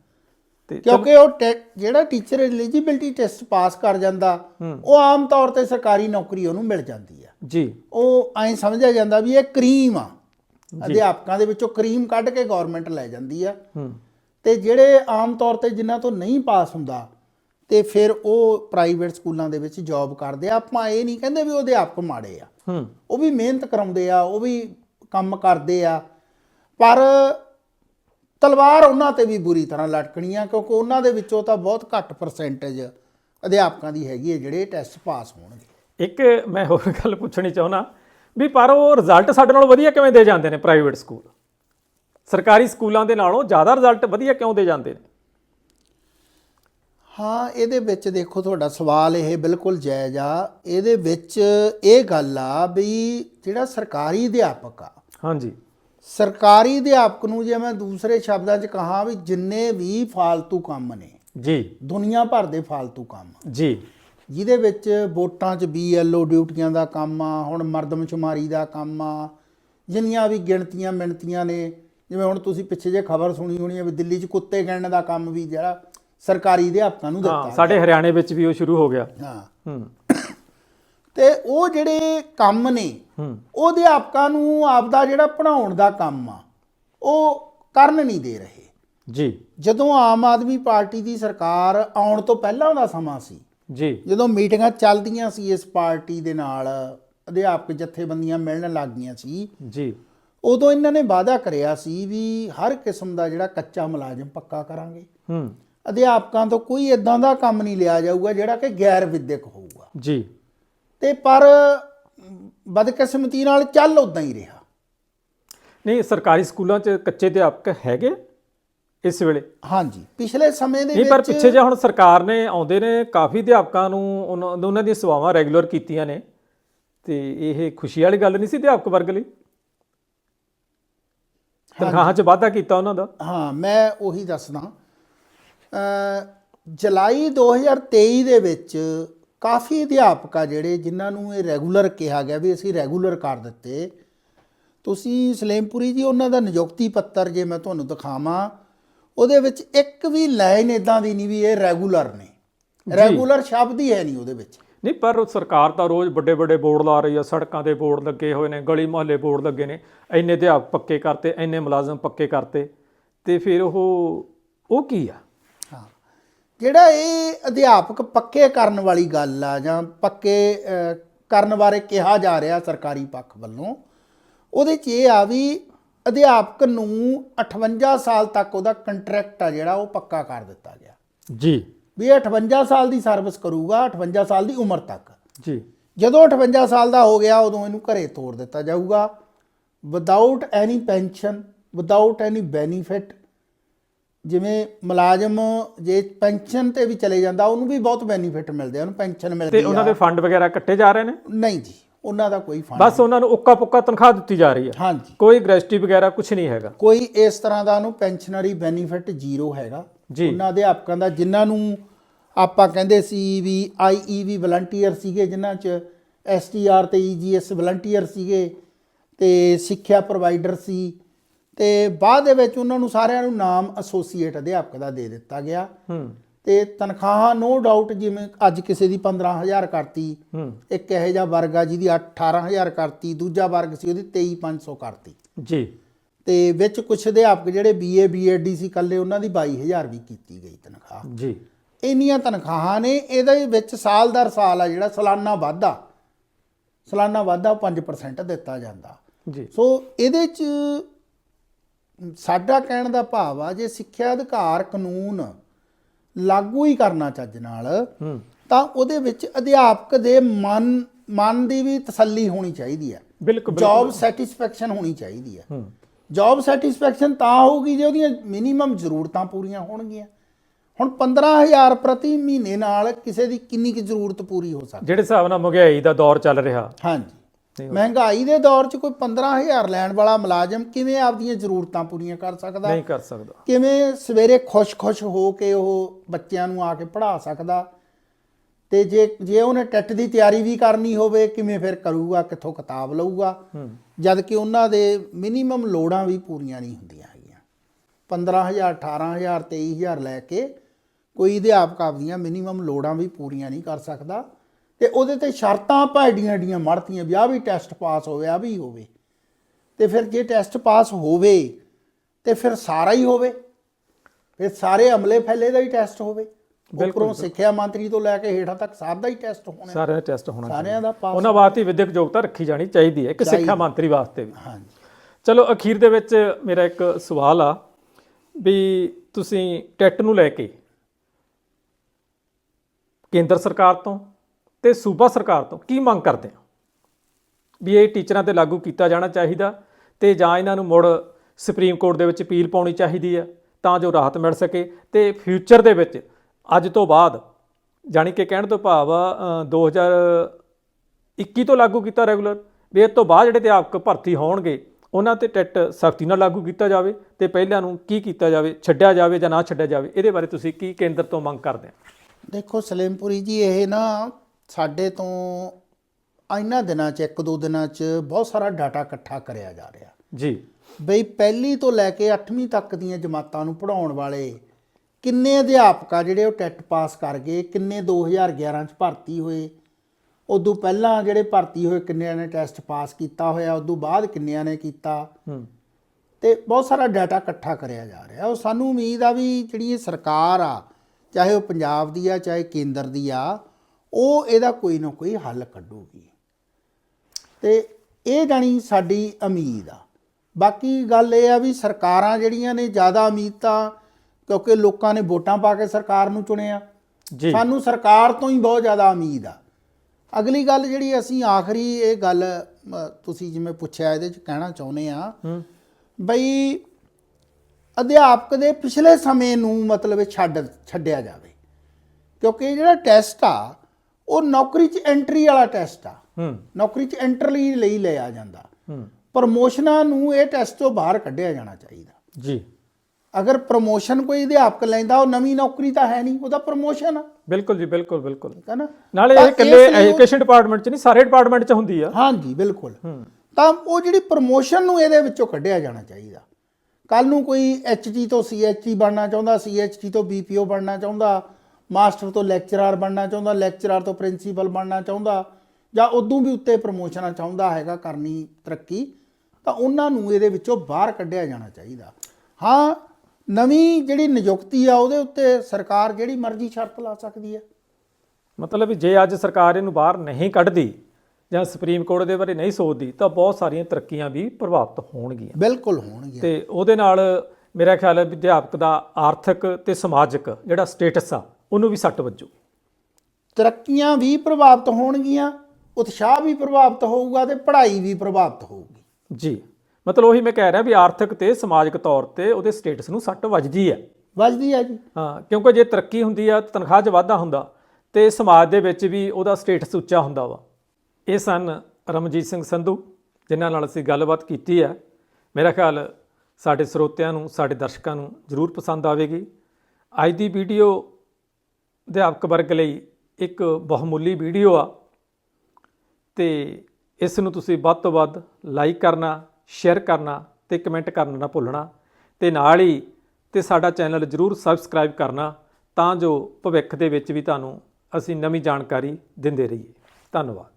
ਕਿਉਂਕਿ ਉਹ ਜਿਹੜਾ ਟੀਚਰ ਐਲੀਜੀਬਿਲਟੀ ਟੈਸਟ ਪਾਸ ਕਰ ਜਾਂਦਾ ਉਹ ਆਮ ਤੌਰ ਤੇ ਸਰਕਾਰੀ ਨੌਕਰੀ ਉਹਨੂੰ ਮਿਲ ਜਾਂਦੀ ਆ। ਜੀ। ਉਹ ਐਂ ਸਮਝਿਆ ਜਾਂਦਾ ਵੀ ਇਹ ਕਰੀਮ ਆ। ਅਧਿਆਪਕਾਂ ਦੇ ਵਿੱਚੋਂ ਕਰੀਮ ਕੱਢ ਕੇ ਗਵਰਨਮੈਂਟ ਲੈ ਜਾਂਦੀ ਆ। ਹੂੰ। ਤੇ ਜਿਹੜੇ ਆਮ ਤੌਰ ਤੇ ਜਿਨ੍ਹਾਂ ਤੋਂ ਨਹੀਂ ਪਾਸ ਹੁੰਦਾ ਤੇ ਫਿਰ ਉਹ ਪ੍ਰਾਈਵੇਟ ਸਕੂਲਾਂ ਦੇ ਵਿੱਚ ਜੌਬ ਕਰਦੇ ਆ। ਆਪਾਂ ਇਹ ਨਹੀਂ ਕਹਿੰਦੇ ਵੀ ਉਹ ਅਧਿਆਪਕ ਮਾੜੇ ਆ। ਹੂੰ। ਉਹ ਵੀ ਮਿਹਨਤ ਕਰਾਉਂਦੇ ਆ ਉਹ ਵੀ ਕੰਮ ਕਰਦੇ ਆ। ਪਰ ਤਲਵਾਰ ਉਹਨਾਂ ਤੇ ਵੀ ਬੁਰੀ ਤਰ੍ਹਾਂ ਲਟਕਣੀ ਆ ਕਿਉਂਕਿ ਉਹਨਾਂ ਦੇ ਵਿੱਚੋਂ ਤਾਂ ਬਹੁਤ ਘੱਟ ਪਰਸੈਂਟੇਜ ਅਧਿਆਪਕਾਂ ਦੀ ਹੈਗੀ ਹੈ ਜਿਹੜੇ ਟੈਸਟ ਪਾਸ ਹੋਣਗੇ। ਇੱਕ ਮੈਂ ਹੋਰ ਗੱਲ ਪੁੱਛਣੀ ਚਾਹੁੰਦਾ ਵੀ ਪਰ ਉਹ ਰਿਜ਼ਲਟ ਸਾਡੇ ਨਾਲੋਂ ਵਧੀਆ ਕਿਵੇਂ ਦੇ ਜਾਂਦੇ ਨੇ ਪ੍ਰਾਈਵੇਟ ਸਕੂਲ ਸਰਕਾਰੀ ਸਕੂਲਾਂ ਦੇ ਨਾਲੋਂ ਜ਼ਿਆਦਾ ਰਿਜ਼ਲਟ ਵਧੀਆ ਕਿਉਂ ਦੇ ਜਾਂਦੇ ਨੇ? ਹਾਂ ਇਹਦੇ ਵਿੱਚ ਦੇਖੋ ਤੁਹਾਡਾ ਸਵਾਲ ਇਹ ਬਿਲਕੁਲ ਜਾਇਜ਼ ਆ। ਇਹਦੇ ਵਿੱਚ ਇਹ ਗੱਲ ਆ ਵੀ ਜਿਹੜਾ ਸਰਕਾਰੀ ਅਧਿਆਪਕ ਆ ਹਾਂਜੀ। ਸਰਕਾਰੀ ਅਧਿਆਪਕ ਨੂੰ ਜੇ ਮੈਂ ਦੂਸਰੇ ਸ਼ਬਦਾਂ 'ਚ ਕਹਾਂ ਵੀ ਜਿੰਨੇ ਵੀ ਫਾਲਤੂ ਕੰਮ ਨੇ ਜੀ। ਦੁਨੀਆ ਭਰ ਦੇ ਫਾਲਤੂ ਕੰਮ। ਜੀ। ਜਿਹਦੇ ਵਿੱਚ ਵੋਟਾਂ 'ਚ ਬੀਐਲਓ ਡਿਊਟੀਆਂ ਦਾ ਕੰਮ ਆ ਹੁਣ ਮਰਦਮਸ਼ੁਮਾਰੀ ਦਾ ਕੰਮ ਆ ਜਿੰਨੀਆਂ ਵੀ ਗਿਣਤੀਆਂ ਮਿਣਤੀਆਂ ਨੇ ਜਿਵੇਂ ਹੁਣ ਤੁਸੀਂ ਪਿੱਛੇ ਜੇ ਖਬਰ ਸੁਣੀ ਹੋਣੀ ਹੈ ਵੀ ਦਿੱਲੀ 'ਚ ਕੁੱਤੇ ਗਿਣਨ ਦਾ ਕੰਮ ਵੀ ਜਿਹੜਾ ਸਰਕਾਰੀ ਅਧਿਆਪਕਾਂ ਨੂੰ ਹਾਂ ਦਿੱਤਾ ਸਾਡੇ ਹਰਿਆਣੇ ਵਿੱਚ ਵੀ ਉਹ ਸ਼ੁਰੂ ਹੋ ਗਿਆ। ਹਾਂ। ਹੂੰ। ਤੇ ਉਹ ਜਿਹੜੇ ਕੰਮ ਨੇ ਉਹ ਅਧਿਆਪਕਾਂ ਨੂੰ ਆਪਦਾ ਜਿਹੜਾ ਪੜਾਉਣ ਦਾ ਕੰਮ ਆ ਉਹ ਕਰਨ ਨਹੀਂ ਦੇ ਰਹੇ। ਜੀ। ਜਦੋਂ ਆਮ ਆਦਮੀ ਪਾਰਟੀ ਦੀ ਸਰਕਾਰ ਆਉਣ ਤੋਂ ਪਹਿਲਾਂ ਦਾ ਸਮਾਂ ਸੀ ਜੀ। ਜਦੋਂ ਮੀਟਿੰਗਾਂ ਚੱਲਦੀਆਂ ਸੀ ਇਸ ਪਾਰਟੀ ਦੇ ਨਾਲ ਅਧਿਆਪਕ ਜਥੇਬੰਦੀਆਂ ਮਿਲਣ ਲੱਗ ਗਈਆਂ ਸੀ ਜੀ। ਉਦੋਂ ਇਹਨਾਂ ਨੇ ਵਾਅਦਾ ਕਰਿਆ ਸੀ ਵੀ ਹਰ ਕਿਸਮ ਦਾ ਜਿਹੜਾ ਕੱਚਾ ਮੁਲਾਜ਼ਮ ਪੱਕਾ ਕਰਾਂਗੇ। ਹੂੰ। ਅਧਿਆਪਕਾਂ ਤੋਂ ਕੋਈ ਇਦਾਂ ਦਾ ਕੰਮ ਨਹੀਂ ਲਿਆ ਜਾਊਗਾ ਜਿਹੜਾ ਕਿ ਗੈਰ ਵਿਦਿਅਕ ਹੋਊਗਾ। ਜੀ। ਤੇ ਪਰ ਬਦਕਿਸਮਤੀ ਨਾਲ ਚੱਲ ਉਦਾਂ ਹੀ ਰਿਹਾ। ਨਹੀਂ ਸਰਕਾਰੀ ਸਕੂਲਾਂ 'ਚ ਕੱਚੇ ਅਧਿਆਪਕ ਹੈਗੇ ਇਸ ਵੇਲੇ। ਹਾਂਜੀ ਪਿਛਲੇ ਸਮੇਂ ਦੇ ਨਹੀਂ ਪਰ ਵਿੱਚ ਪਿੱਛੇ ਜੇ ਹੁਣ ਸਰਕਾਰ ਨੇ ਆਉਂਦੇ ਨੇ ਕਾਫੀ ਅਧਿਆਪਕਾਂ ਨੂੰ ਉਹਨਾਂ ਉਹਨਾਂ ਦੀਆਂ ਸੇਵਾਵਾਂ ਰੈਗੂਲਰ ਕੀਤੀਆਂ ਨੇ। ਤੇ ਇਹ ਖੁਸ਼ੀ ਵਾਲੀ ਗੱਲ ਨਹੀਂ ਸੀ ਅਧਿਆਪਕ ਵਰਗ ਲਈ? ਤਨਖਾਹਾਂ 'ਚ ਵਾਧਾ ਕੀਤਾ ਉਹਨਾਂ ਦਾ? ਹਾਂ ਮੈਂ ਉਹੀ ਦੱਸਦਾ। ਜੁਲਾਈ 2023 ਦੇ ਵਿੱਚ ਕਾਫੀ ਅਧਿਆਪਕ ਆ ਜਿਹੜੇ ਜਿਨ੍ਹਾਂ ਨੂੰ ਇਹ ਰੈਗੂਲਰ ਕਿਹਾ ਗਿਆ ਵੀ ਅਸੀਂ ਰੈਗੂਲਰ ਕਰ ਦਿੱਤੇ। ਤੁਸੀਂ ਸਲੇਮਪੁਰੀ ਜੀ ਉਹਨਾਂ ਦਾ ਨਿਯੁਕਤੀ ਪੱਤਰ ਜੇ ਮੈਂ ਤੁਹਾਨੂੰ ਦਿਖਾਵਾਂ ਉਹਦੇ ਵਿੱਚ ਇੱਕ ਵੀ ਲਾਈਨ ਇਦਾਂ ਦੀ ਨਹੀਂ ਵੀ ਇਹ ਰੈਗੂਲਰ ਨੇ। ਰੈਗੂਲਰ ਸ਼ਬਦ ਹੀ ਹੈ ਨਹੀਂ ਉਹਦੇ ਵਿੱਚ। ਨਹੀਂ ਪਰ ਸਰਕਾਰ ਤਾਂ ਰੋਜ਼ ਵੱਡੇ ਵੱਡੇ ਬੋਰਡ ਲਾ ਰਹੀ ਆ ਸੜਕਾਂ ਦੇ ਬੋਰਡ ਲੱਗੇ ਹੋਏ ਨੇ ਗਲੀ ਮੁਹੱਲੇ ਬੋਰਡ ਲੱਗੇ ਨੇ ਇੰਨੇ ਅਧਿਆਪਕ ਪੱਕੇ ਕਰਤੇ ਇੰਨੇ ਮੁਲਾਜ਼ਮ ਪੱਕੇ ਕਰਤੇ ਤੇ ਫਿਰ ਉਹ ਉਹ ਕੀ ਆ? ਜਿਹੜਾ ਇਹ ਅਧਿਆਪਕ ਪੱਕੇ ਕਰਨ ਵਾਲੀ ਗੱਲ ਆ ਜਾਂ ਪੱਕੇ ਕਰਨ ਬਾਰੇ ਕਿਹਾ ਜਾ ਰਿਹਾ ਸਰਕਾਰੀ ਪੱਖ ਵੱਲੋਂ ਉਹਦੇ 'ਚ ਇਹ ਆ ਵੀ ਅਧਿਆਪਕ ਨੂੰ 58 ਸਾਲ ਤੱਕ ਉਹਦਾ ਕੰਟਰੈਕਟ ਆ ਜਿਹੜਾ ਉਹ ਪੱਕਾ ਕਰ ਦਿੱਤਾ ਗਿਆ। ਜੀ। ਵੀ ਇਹ 58 ਸਾਲ ਦੀ ਸਰਵਿਸ ਕਰੂਗਾ 58 ਸਾਲ ਦੀ ਉਮਰ ਤੱਕ। ਜੀ। ਜਦੋਂ 58 ਸਾਲ ਦਾ ਹੋ ਗਿਆ ਉਦੋਂ ਇਹਨੂੰ ਘਰੇ ਤੋਰ ਦਿੱਤਾ ਜਾਊਗਾ। Without any pension without any benefit ਜਿਵੇਂ ਮੁਲਾਜ਼ਮ ਜੇ ਪੈਨਸ਼ਨ ਤੇ ਵੀ ਚਲੇ ਜਾਂਦਾ ਉਹਨੂੰ ਵੀ ਬਹੁਤ ਬੈਨੀਫਿਟ ਮਿਲਦੇ ਆ ਉਹਨੂੰ ਪੈਨਸ਼ਨ ਮਿਲਦੀ ਤੇ ਉਹਨਾਂ ਦੇ ਫੰਡ ਵਗੈਰਾ ਕੱਟੇ ਜਾ ਰਹੇ ਨੇ? ਨਹੀਂ ਜੀ ਉਹਨਾਂ ਦਾ ਕੋਈ ਫੰਡ ਬਸ ਉਹਨਾਂ ਨੂੰ ਉੱਕਾ ਪੁੱਕਾ ਤਨਖਾਹ ਦਿੱਤੀ ਜਾ ਰਹੀ ਹੈ ਹਾਂਜੀ। ਕੋਈ ਗ੍ਰੈਜੂਟੀ ਵਗੈਰਾ ਕੁਝ ਨਹੀਂ ਹੈਗਾ। ਕੋਈ ਇਸ ਤਰ੍ਹਾਂ ਦਾ ਉਹਨੂੰ ਪੈਨਸ਼ਨਰੀ ਬੈਨੀਫਿਟ ਜ਼ੀਰੋ ਹੈਗਾ। ਉਹਨਾਂ ਅਧਿਆਪਕਾਂ ਦਾ ਜਿਨ੍ਹਾਂ ਨੂੰ ਆਪਾਂ ਕਹਿੰਦੇ ਸੀ ਵੀ ਆਈਈਵੀ ਵਲੰਟੀਅਰ ਸੀਗੇ ਜਿਨ੍ਹਾਂ 'ਚ ਐਸਟੀਆਰ ਤੇ ਈਜੀਐਸ ਵਲੰਟੀਅਰ ਸੀਗੇ ਤੇ ਸਿੱਖਿਆ ਪ੍ਰੋਵਾਈਡਰ ਸੀ ਤੇ ਬਾਅਦ ਦੇ ਵਿੱਚ ਉਹਨਾਂ ਨੂੰ ਸਾਰਿਆਂ ਨੂੰ ਨਾਮ ਐਸੋਸੀਏਟ ਅਧਿਆਪਕ ਦਾ ਦੇ ਦਿੱਤਾ ਗਿਆ। ਹੂੰ। ਤੇ ਤਨਖਾਹਾਂ ਨੋ ਡਾਊਟ ਜਿਵੇਂ ਅੱਜ ਕਿਸੇ ਦੀ 15000 ਕਰਤੀ ਹੂੰ। ਇੱਕ ਇਹੋ ਜਿਹਾ ਵਰਗ ਆ ਜਿਹਦੀ 18000 ਕਰਤੀ ਦੂਜਾ ਵਰਗ ਸੀ ਉਹਦੀ 23500 ਕਰਤੀ। ਜੀ। ਤੇ ਵਿੱਚ ਕੁਝ ਅਧਿਆਪਕ ਜਿਹੜੇ ਬੀਏ ਬੀਐਡ ਸੀ ਕੱਲੇ ਉਹਨਾਂ ਦੀ 22000 ਵੀ ਕੀਤੀ ਗਈ ਤਨਖਾਹ। ਜੀ। ਇੰਨੀਆਂ ਤਨਖਾਹਾਂ ਨੇ ਇਹਦੇ ਵਿੱਚ ਸਾਲ ਦਰ ਸਾਲ ਆ ਜਿਹੜਾ ਸਾਲਾਨਾ ਵਾਧਾ ਸਾਲਾਨਾ ਵਾਧਾ 5% ਦਿੱਤਾ ਜਾਂਦਾ। ਜੀ। ਸੋ ਇਹਦੇ ਚ ਸਾਡਾ ਕਹਿਣ ਦਾ ਭਾਵ ਆ ਜੇ ਸਿੱਖਿਆ ਅਧਿਕਾਰ ਕਾਨੂੰਨ ਲਾਗੂ ਹੀ ਕਰਨਾ ਚੱਜ ਨਾਲ ਤਾਂ ਉਹਦੇ ਵਿੱਚ ਅਧਿਆਪਕ ਦੇ ਮਨ ਮਨ ਦੀ ਵੀ ਤਸੱਲੀ ਹੋਣੀ ਚਾਹੀਦੀ ਹੈ ਬਿਲਕੁਲ ਜੌਬ ਸੈਟੀਸਫੈਕਸ਼ਨ ਹੋਣੀ ਚਾਹੀਦੀ ਹੈ ਹੂੰ। ਜੌਬ ਸੈਟੀਸਫੈਕਸ਼ਨ ਤਾਂ ਹੋਊਗੀ ਜੇ ਉਹਦੀਆਂ ਮਿਨੀਮਮ ਜ਼ਰੂਰਤਾਂ ਪੂਰੀਆਂ ਹੋਣਗੀਆਂ। ਹੁਣ 15000 ਪ੍ਰਤੀ ਮਹੀਨੇ ਨਾਲ ਕਿਸੇ ਦੀ ਕਿੰਨੀ ਕੁ ਜ਼ਰੂਰਤ ਪੂਰੀ ਹੋ ਸਕਦੀ? ਜਿਹੜੇ ਹਿਸਾਬ ਨਾਲ ਮਹਿੰਗਾਈ ਦਾ ਦੌਰ ਚੱਲ ਰਿਹਾ। ਹਾਂਜੀ। ਮਹਿੰਗਾਈ ਦੇ ਦੌਰ 'ਚ ਕੋਈ 15000 ਲੈਣ ਵਾਲਾ ਮੁਲਾਜ਼ਮ ਕਿਵੇਂ ਆਪਦੀਆਂ ਜ਼ਰੂਰਤਾਂ ਪੂਰੀਆਂ ਕਰ ਸਕਦਾ? ਨਹੀਂ ਕਰ ਸਕਦਾ। ਕਿਵੇਂ ਸਵੇਰੇ ਖੁਸ਼-ਖੁਸ਼ ਹੋ ਕੇ ਉਹ ਬੱਚਿਆਂ ਨੂੰ ਆ ਕੇ ਪੜ੍ਹਾ ਸਕਦਾ? ਤੇ ਜੇ ਜੇ ਉਹਨੇ ਟੈਟ ਦੀ ਤਿਆਰੀ ਵੀ ਕਰਨੀ ਹੋਵੇ ਕਿਵੇਂ ਫਿਰ ਕਰੂਗਾ? ਕਿੱਥੋਂ ਕਿਤਾਬ ਲਊਗਾ? ਜਦ ਕਿ ਉਹਨਾਂ ਦੇ ਮਿਨੀਮਮ ਲੋੜਾਂ ਵੀ ਪੂਰੀਆਂ ਨਹੀਂ ਹੁੰਦੀਆਂ ਹੈਗੀਆਂ। 15000 18000 23000 ਲੈ ਕੇ ਕੋਈ ਅਧਿਆਪਕ ਆਪਦੀਆਂ ਮਿਨੀਮਮ ਲੋੜਾਂ ਵੀ ਪੂਰੀਆਂ ਨਹੀਂ ਕਰ ਸਕਦਾ। ਤੇ ਉਹਦੇ ਤੇ ਸ਼ਰਤਾਂ ਭਾਡੀਆਂ ਡੀਆਂ ਮੜਤੀਆਂ ਵੀ ਆਹ ਵੀ ਟੈਸਟ ਪਾਸ ਹੋਵੇ ਆ ਵੀ ਹੋਵੇ। ਤੇ ਫਿਰ ਜੇ ਟੈਸਟ ਪਾਸ ਹੋਵੇ ਤੇ ਫਿਰ ਸਾਰਾ ਹੀ ਹੋਵੇ। ਫਿਰ ਸਾਰੇ ਅਮਲੇ ਫੈਲੇ ਦਾ ਹੀ ਟੈਸਟ ਹੋਵੇ। ਉੱਪਰੋਂ ਸਿੱਖਿਆ ਮੰਤਰੀ ਤੋਂ ਲੈ ਕੇ ਹੇਠਾਂ ਤੱਕ ਸਭ ਦਾ ਹੀ ਟੈਸਟ ਹੋਣਾ ਸਾਰਿਆਂ ਦਾ ਟੈਸਟ ਹੋਣਾ ਸਾਰਿਆਂ ਦਾ ਪਾਸ ਉਹਨਾਂ ਵਾਸਤੇ ਵਿਦਿਅਕ ਯੋਗਤਾ ਰੱਖੀ ਜਾਣੀ ਚਾਹੀਦੀ ਹੈ ਇੱਕ ਸਿੱਖਿਆ ਮੰਤਰੀ ਵਾਸਤੇ ਵੀ। ਹਾਂਜੀ। ਚਲੋ ਅਖੀਰ ਦੇ ਵਿੱਚ ਮੇਰਾ ਇੱਕ ਸਵਾਲ ਆ ਵੀ ਤੁਸੀਂ ਟੈਟ ਨੂੰ ਲੈ ਕੇ ਕੇਂਦਰ ਸਰਕਾਰ ਤੋਂ ਤੇ ਸੂਬਾ ਸਰਕਾਰ ਤੋਂ ਕੀ ਮੰਗ ਕਰਦੇ ਆ ਵੀ ਇਹ ਟੀਚਰਾਂ ਤੇ ਲਾਗੂ ਕੀਤਾ ਜਾਣਾ ਚਾਹੀਦਾ ਤੇ ਜਾਂ ਇਹਨਾਂ ਨੂੰ ਮੁੜ ਸੁਪਰੀਮ ਕੋਰਟ ਦੇ ਵਿੱਚ ਅਪੀਲ ਪਾਉਣੀ ਚਾਹੀਦੀ ਆ ਤਾਂ ਜੋ ਰਾਹਤ ਮਿਲ ਸਕੇ ਤੇ ਫਿਊਚਰ ਦੇ ਵਿੱਚ ਅੱਜ ਤੋਂ ਬਾਅਦ ਜਾਣੀ ਕਿ ਕਹਿਣ ਤੋਂ ਭਾਵ ਆ ਅ, 2021 ਤੋਂ ਲਾਗੂ ਕੀਤਾ ਰੈਗੂਲਰ ਵੀ ਇਹ ਤੋਂ ਬਾਅਦ ਜਿਹੜੇ ਅਧਿਆਪਕ ਭਰਤੀ ਹੋਣਗੇ ਉਹਨਾਂ ਤੇ ਟੈਟ ਸਖਤੀ ਨਾਲ ਲਾਗੂ ਕੀਤਾ ਜਾਵੇ ਤੇ ਪਹਿਲਾਂ ਨੂੰ ਕੀ ਕੀਤਾ ਜਾਵੇ ਛੱਡਿਆ ਜਾਵੇ ਜਾਂ ਨਾ ਛੱਡਿਆ ਜਾਵੇ ਇਹਦੇ ਬਾਰੇ ਤੁਸੀਂ ਕੀ ਕੇਂਦਰ ਤੋਂ ਮੰਗ ਕਰਦੇ ਆ ਦੇਖੋ ਸਲੇਮਪੁਰੀ ਜੀ ਇਹ ਨਾ ਸਾਡੇ ਤੋਂ ਇਹਨਾਂ ਦਿਨਾਂ 'ਚ ਇੱਕ ਦੋ ਦਿਨਾਂ 'ਚ ਬਹੁਤ ਸਾਰਾ ਡਾਟਾ ਇਕੱਠਾ ਕਰਿਆ ਜਾ ਰਿਹਾ। ਜੀ। ਬਈ ਪਹਿਲੀ ਤੋਂ ਲੈ ਕੇ 8ਵੀਂ ਤੱਕ ਦੀਆਂ ਜਮਾਤਾਂ ਨੂੰ ਪੜਾਉਣ ਵਾਲੇ ਕਿੰਨੇ ਅਧਿਆਪਕ ਆ ਜਿਹੜੇ ਉਹ ਟੈਟ ਪਾਸ ਕਰ ਗਏ ਕਿੰਨੇ 2011 'ਚ ਭਰਤੀ ਹੋਏ ਉਦੋਂ ਪਹਿਲਾਂ ਜਿਹੜੇ ਭਰਤੀ ਹੋਏ ਕਿੰਨਿਆਂ ਨੇ ਟੈਸਟ ਪਾਸ ਕੀਤਾ ਹੋਇਆ ਉਦੋਂ ਬਾਅਦ ਕਿੰਨਿਆਂ ਨੇ ਕੀਤਾ। ਤੇ ਬਹੁਤ ਸਾਰਾ ਡਾਟਾ ਇਕੱਠਾ ਕਰਿਆ ਜਾ ਰਿਹਾ। ਉਹ ਸਾਨੂੰ ਉਮੀਦ ਆ ਵੀ ਜਿਹੜੀ ਇਹ ਸਰਕਾਰ ਆ ਚਾਹੇ ਉਹ ਪੰਜਾਬ ਦੀ ਆ ਚਾਹੇ ਕੇਂਦਰ ਦੀ ਆ ਉਹ ਇਹਦਾ ਕੋਈ ਨਾ ਕੋਈ ਹੱਲ ਕੱਢੂਗੀ। ਤੇ ਇਹ ਜਾਣੀ ਸਾਡੀ ਉਮੀਦ ਆ। ਬਾਕੀ ਗੱਲ ਇਹ ਆ ਵੀ ਸਰਕਾਰਾਂ ਜਿਹੜੀਆਂ ਨੇ ਜ਼ਿਆਦਾ ਉਮੀਦ ਤਾਂ ਕਿਉਂਕਿ ਲੋਕਾਂ ਨੇ ਵੋਟਾਂ ਪਾ ਕੇ ਸਰਕਾਰ ਨੂੰ ਚੁਣਿਆ। ਜੀ। ਸਾਨੂੰ ਸਰਕਾਰ ਤੋਂ ਹੀ ਬਹੁਤ ਜ਼ਿਆਦਾ ਉਮੀਦ ਆ। ਅਗਲੀ ਗੱਲ ਜਿਹੜੀ ਅਸੀਂ ਆਖਰੀ ਇਹ ਗੱਲ ਤੁਸੀਂ ਜਿਵੇਂ ਪੁੱਛਿਆ ਇਹਦੇ ਚ ਕਹਿਣਾ ਚਾਹੁੰਦੇ ਆ। ਬਈ ਅਧਿਆਪਕ ਦੇ ਪਿਛਲੇ ਸਮੇਂ ਨੂੰ ਮਤਲਬ ਛੱਡ ਛੱਡਿਆ ਜਾਵੇ। ਕਿਉਂਕਿ ਇਹ ਜਿਹੜਾ ਟੈਸਟ ਆ ਉਹ ਨੌਕਰੀ 'ਚ ਐਂਟਰੀ ਵਾਲਾ ਟੈਸਟ ਆ। ਹੂੰ। ਨੌਕਰੀ 'ਚ ਐਂਟਰੀ ਲਈ ਲਿਆ ਜਾਂਦਾ। ਹੂੰ। ਪ੍ਰਮੋਸ਼ਨਾਂ ਨੂੰ ਇਹ ਟੈਸਟ ਤੋਂ ਬਾਹਰ ਕੱਢਿਆ ਜਾਣਾ ਚਾਹੀਦਾ। ਜੀ। ਅਗਰ ਪ੍ਰਮੋਸ਼ਨ ਕੋਈ ਅਧਿਆਪਕ ਲੈਂਦਾ ਉਹ ਨਵੀਂ ਨੌਕਰੀ ਤਾਂ ਹੈ ਨਹੀਂ ਉਹਦਾ ਪ੍ਰਮੋਸ਼ਨ ਆ। ਬਿਲਕੁਲ ਜੀ ਬਿਲਕੁਲ ਬਿਲਕੁਲ। ਠੀਕ ਹੈ ਨਾ? ਨਾਲੇ ਇਹ ਇਕੱਲੇ ਲਈ ਐਜੂਕੇਸ਼ਨ ਡਿਪਾਰਟਮੈਂਟ 'ਚ ਨਹੀਂ ਸਾਰੇ ਡਿਪਾਰਟਮੈਂਟ 'ਚ ਹੁੰਦੀ ਆ। ਹਾਂਜੀ ਬਿਲਕੁਲ। ਹੂੰ। ਤਾਂ ਉਹ ਜਿਹੜੀ ਪ੍ਰਮੋਸ਼ਨ ਨੂੰ ਇਹਦੇ ਵਿੱਚੋਂ ਕੱਢਿਆ ਜਾਣਾ ਚਾਹੀਦਾ। ਕੱਲ ਨੂੰ ਕੋਈ ਐਚਟੀ ਤੋਂ ਸੀਐਚਟੀ ਬਣਨਾ ਚਾਹੁੰਦਾ ਸੀਐਚਟੀ ਤੋਂ ਬੀਪੀਓ ਬਣਨਾ ਚਾਹੁੰਦਾ ਮਾਸਟਰ ਤੋਂ ਲੈਕਚਰਰ ਬਣਨਾ ਚਾਹੁੰਦਾ ਲੈਕਚਰਰ ਤੋਂ ਪ੍ਰਿੰਸੀਪਲ ਬਣਨਾ ਚਾਹੁੰਦਾ ਜਾਂ ਉਦੋਂ ਵੀ ਉੱਤੇ ਪ੍ਰਮੋਸ਼ਨਾਂ ਚਾਹੁੰਦਾ ਹੈਗਾ ਕਰਨੀ ਤਰੱਕੀ ਤਾਂ ਉਹਨਾਂ ਨੂੰ ਇਹਦੇ ਵਿੱਚੋਂ ਬਾਹਰ ਕੱਢਿਆ ਜਾਣਾ ਚਾਹੀਦਾ। ਹਾਂ ਨਵੀਂ ਜਿਹੜੀ ਨਿਯੁਕਤੀ ਆ ਉਹਦੇ ਉੱਤੇ ਸਰਕਾਰ ਜਿਹੜੀ ਮਰਜ਼ੀ ਸ਼ਰਤ ਲਾ ਸਕਦੀ ਹੈ ਮਤਲਬ ਵੀ ਜੇ ਅੱਜ ਸਰਕਾਰ ਇਹਨੂੰ ਬਾਹਰ ਨਹੀਂ ਕੱਢਦੀ ਜਾਂ ਸੁਪਰੀਮ ਕੋਰਟ ਦੇ ਬਾਰੇ ਨਹੀਂ ਸੋਚਦੀ ਤਾਂ ਬਹੁਤ ਸਾਰੀਆਂ ਤਰੱਕੀਆਂ ਵੀ ਪ੍ਰਭਾਵਿਤ ਹੋਣਗੀਆਂ। ਬਿਲਕੁਲ ਹੋਣਗੇ ਤੇ ਉਹਦੇ ਨਾਲ ਮੇਰਾ ਖਿਆਲ ਹੈ ਵੀ ਅਧਿਆਪਕ ਦਾ ਆਰਥਿਕ ਤੇ ਸਮਾਜਿਕ ਜਿਹੜਾ ਸਟੇਟਸ ਆ ਉਹਨੂੰ ਵੀ ਸੱਟ ਵੱਜੂ। ਤਰੱਕੀਆਂ ਵੀ ਪ੍ਰਭਾਵਿਤ ਹੋਣਗੀਆਂ ਉਤਸ਼ਾਹ ਵੀ ਪ੍ਰਭਾਵਿਤ ਹੋਊਗਾ ਤੇ ਪੜ੍ਹਾਈ ਵੀ ਪ੍ਰਭਾਵਿਤ ਹੋਊਗੀ। ਜੀ ਮਤਲਬ ਉਹੀ ਮੈਂ ਕਹਿ ਰਿਹਾ ਵੀ ਆਰਥਿਕ ਤੇ ਸਮਾਜਿਕ ਤੌਰ ਤੇ ਉਹਦੇ ਸਟੇਟਸ ਨੂੰ ਸੱਟ ਵੱਜਦੀ ਹੈ। ਵੱਜਦੀ ਹੈ ਜੀ। ਹਾਂ ਕਿਉਂਕਿ ਜੇ ਤਰੱਕੀ ਹੁੰਦੀ ਆ ਤਨਖਾਹ 'ਚ ਵਾਧਾ ਹੁੰਦਾ ਤੇ ਸਮਾਜ ਦੇ ਵਿੱਚ ਵੀ ਉਹਦਾ ਸਟੇਟਸ ਉੱਚਾ ਹੁੰਦਾ ਵਾ। ਇਹ ਸਨ ਰਮਜੀਤ ਸਿੰਘ ਸੰਧੂ ਜਿਨ੍ਹਾਂ ਨਾਲ ਅਸੀਂ ਗੱਲਬਾਤ ਕੀਤੀ ਹੈ। ਮੇਰਾ ਖਿਆਲ ਸਾਡੇ ਸਰੋਤਿਆਂ ਨੂੰ ਸਾਡੇ ਦਰਸ਼ਕਾਂ ਨੂੰ ਜ਼ਰੂਰ ਪਸੰਦ ਆਵੇਗੀ। ਅੱਜ ਦੀ ਵੀਡੀਓ ਅਧਿਆਪਕ ਵਰਗ ਲਈ ਇੱਕ ਬਹੁਮੁੱਲੀ ਵੀਡੀਓ ਆ ਤੇ ਇਸ ਨੂੰ ਤੁਸੀਂ ਵੱਧ ਤੋਂ ਵੱਧ ਲਾਈਕ ਕਰਨਾ, ਸ਼ੇਅਰ ਕਰਨਾ ਤੇ ਕਮੈਂਟ ਕਰਨਾ ਨਾ ਭੁੱਲਣਾ ਤੇ ਨਾਲ ਹੀ ਤੇ ਸਾਡਾ ਚੈਨਲ ਜਰੂਰ ਸਬਸਕ੍ਰਾਈਬ ਕਰਨਾ ਤਾਂ ਜੋ ਭਵਿੱਖ ਦੇ ਵਿੱਚ ਵੀ ਤੁਹਾਨੂੰ ਅਸੀਂ ਨਵੀਂ ਜਾਣਕਾਰੀ ਦਿੰਦੇ ਰਹੀਏ। ਧੰਨਵਾਦ।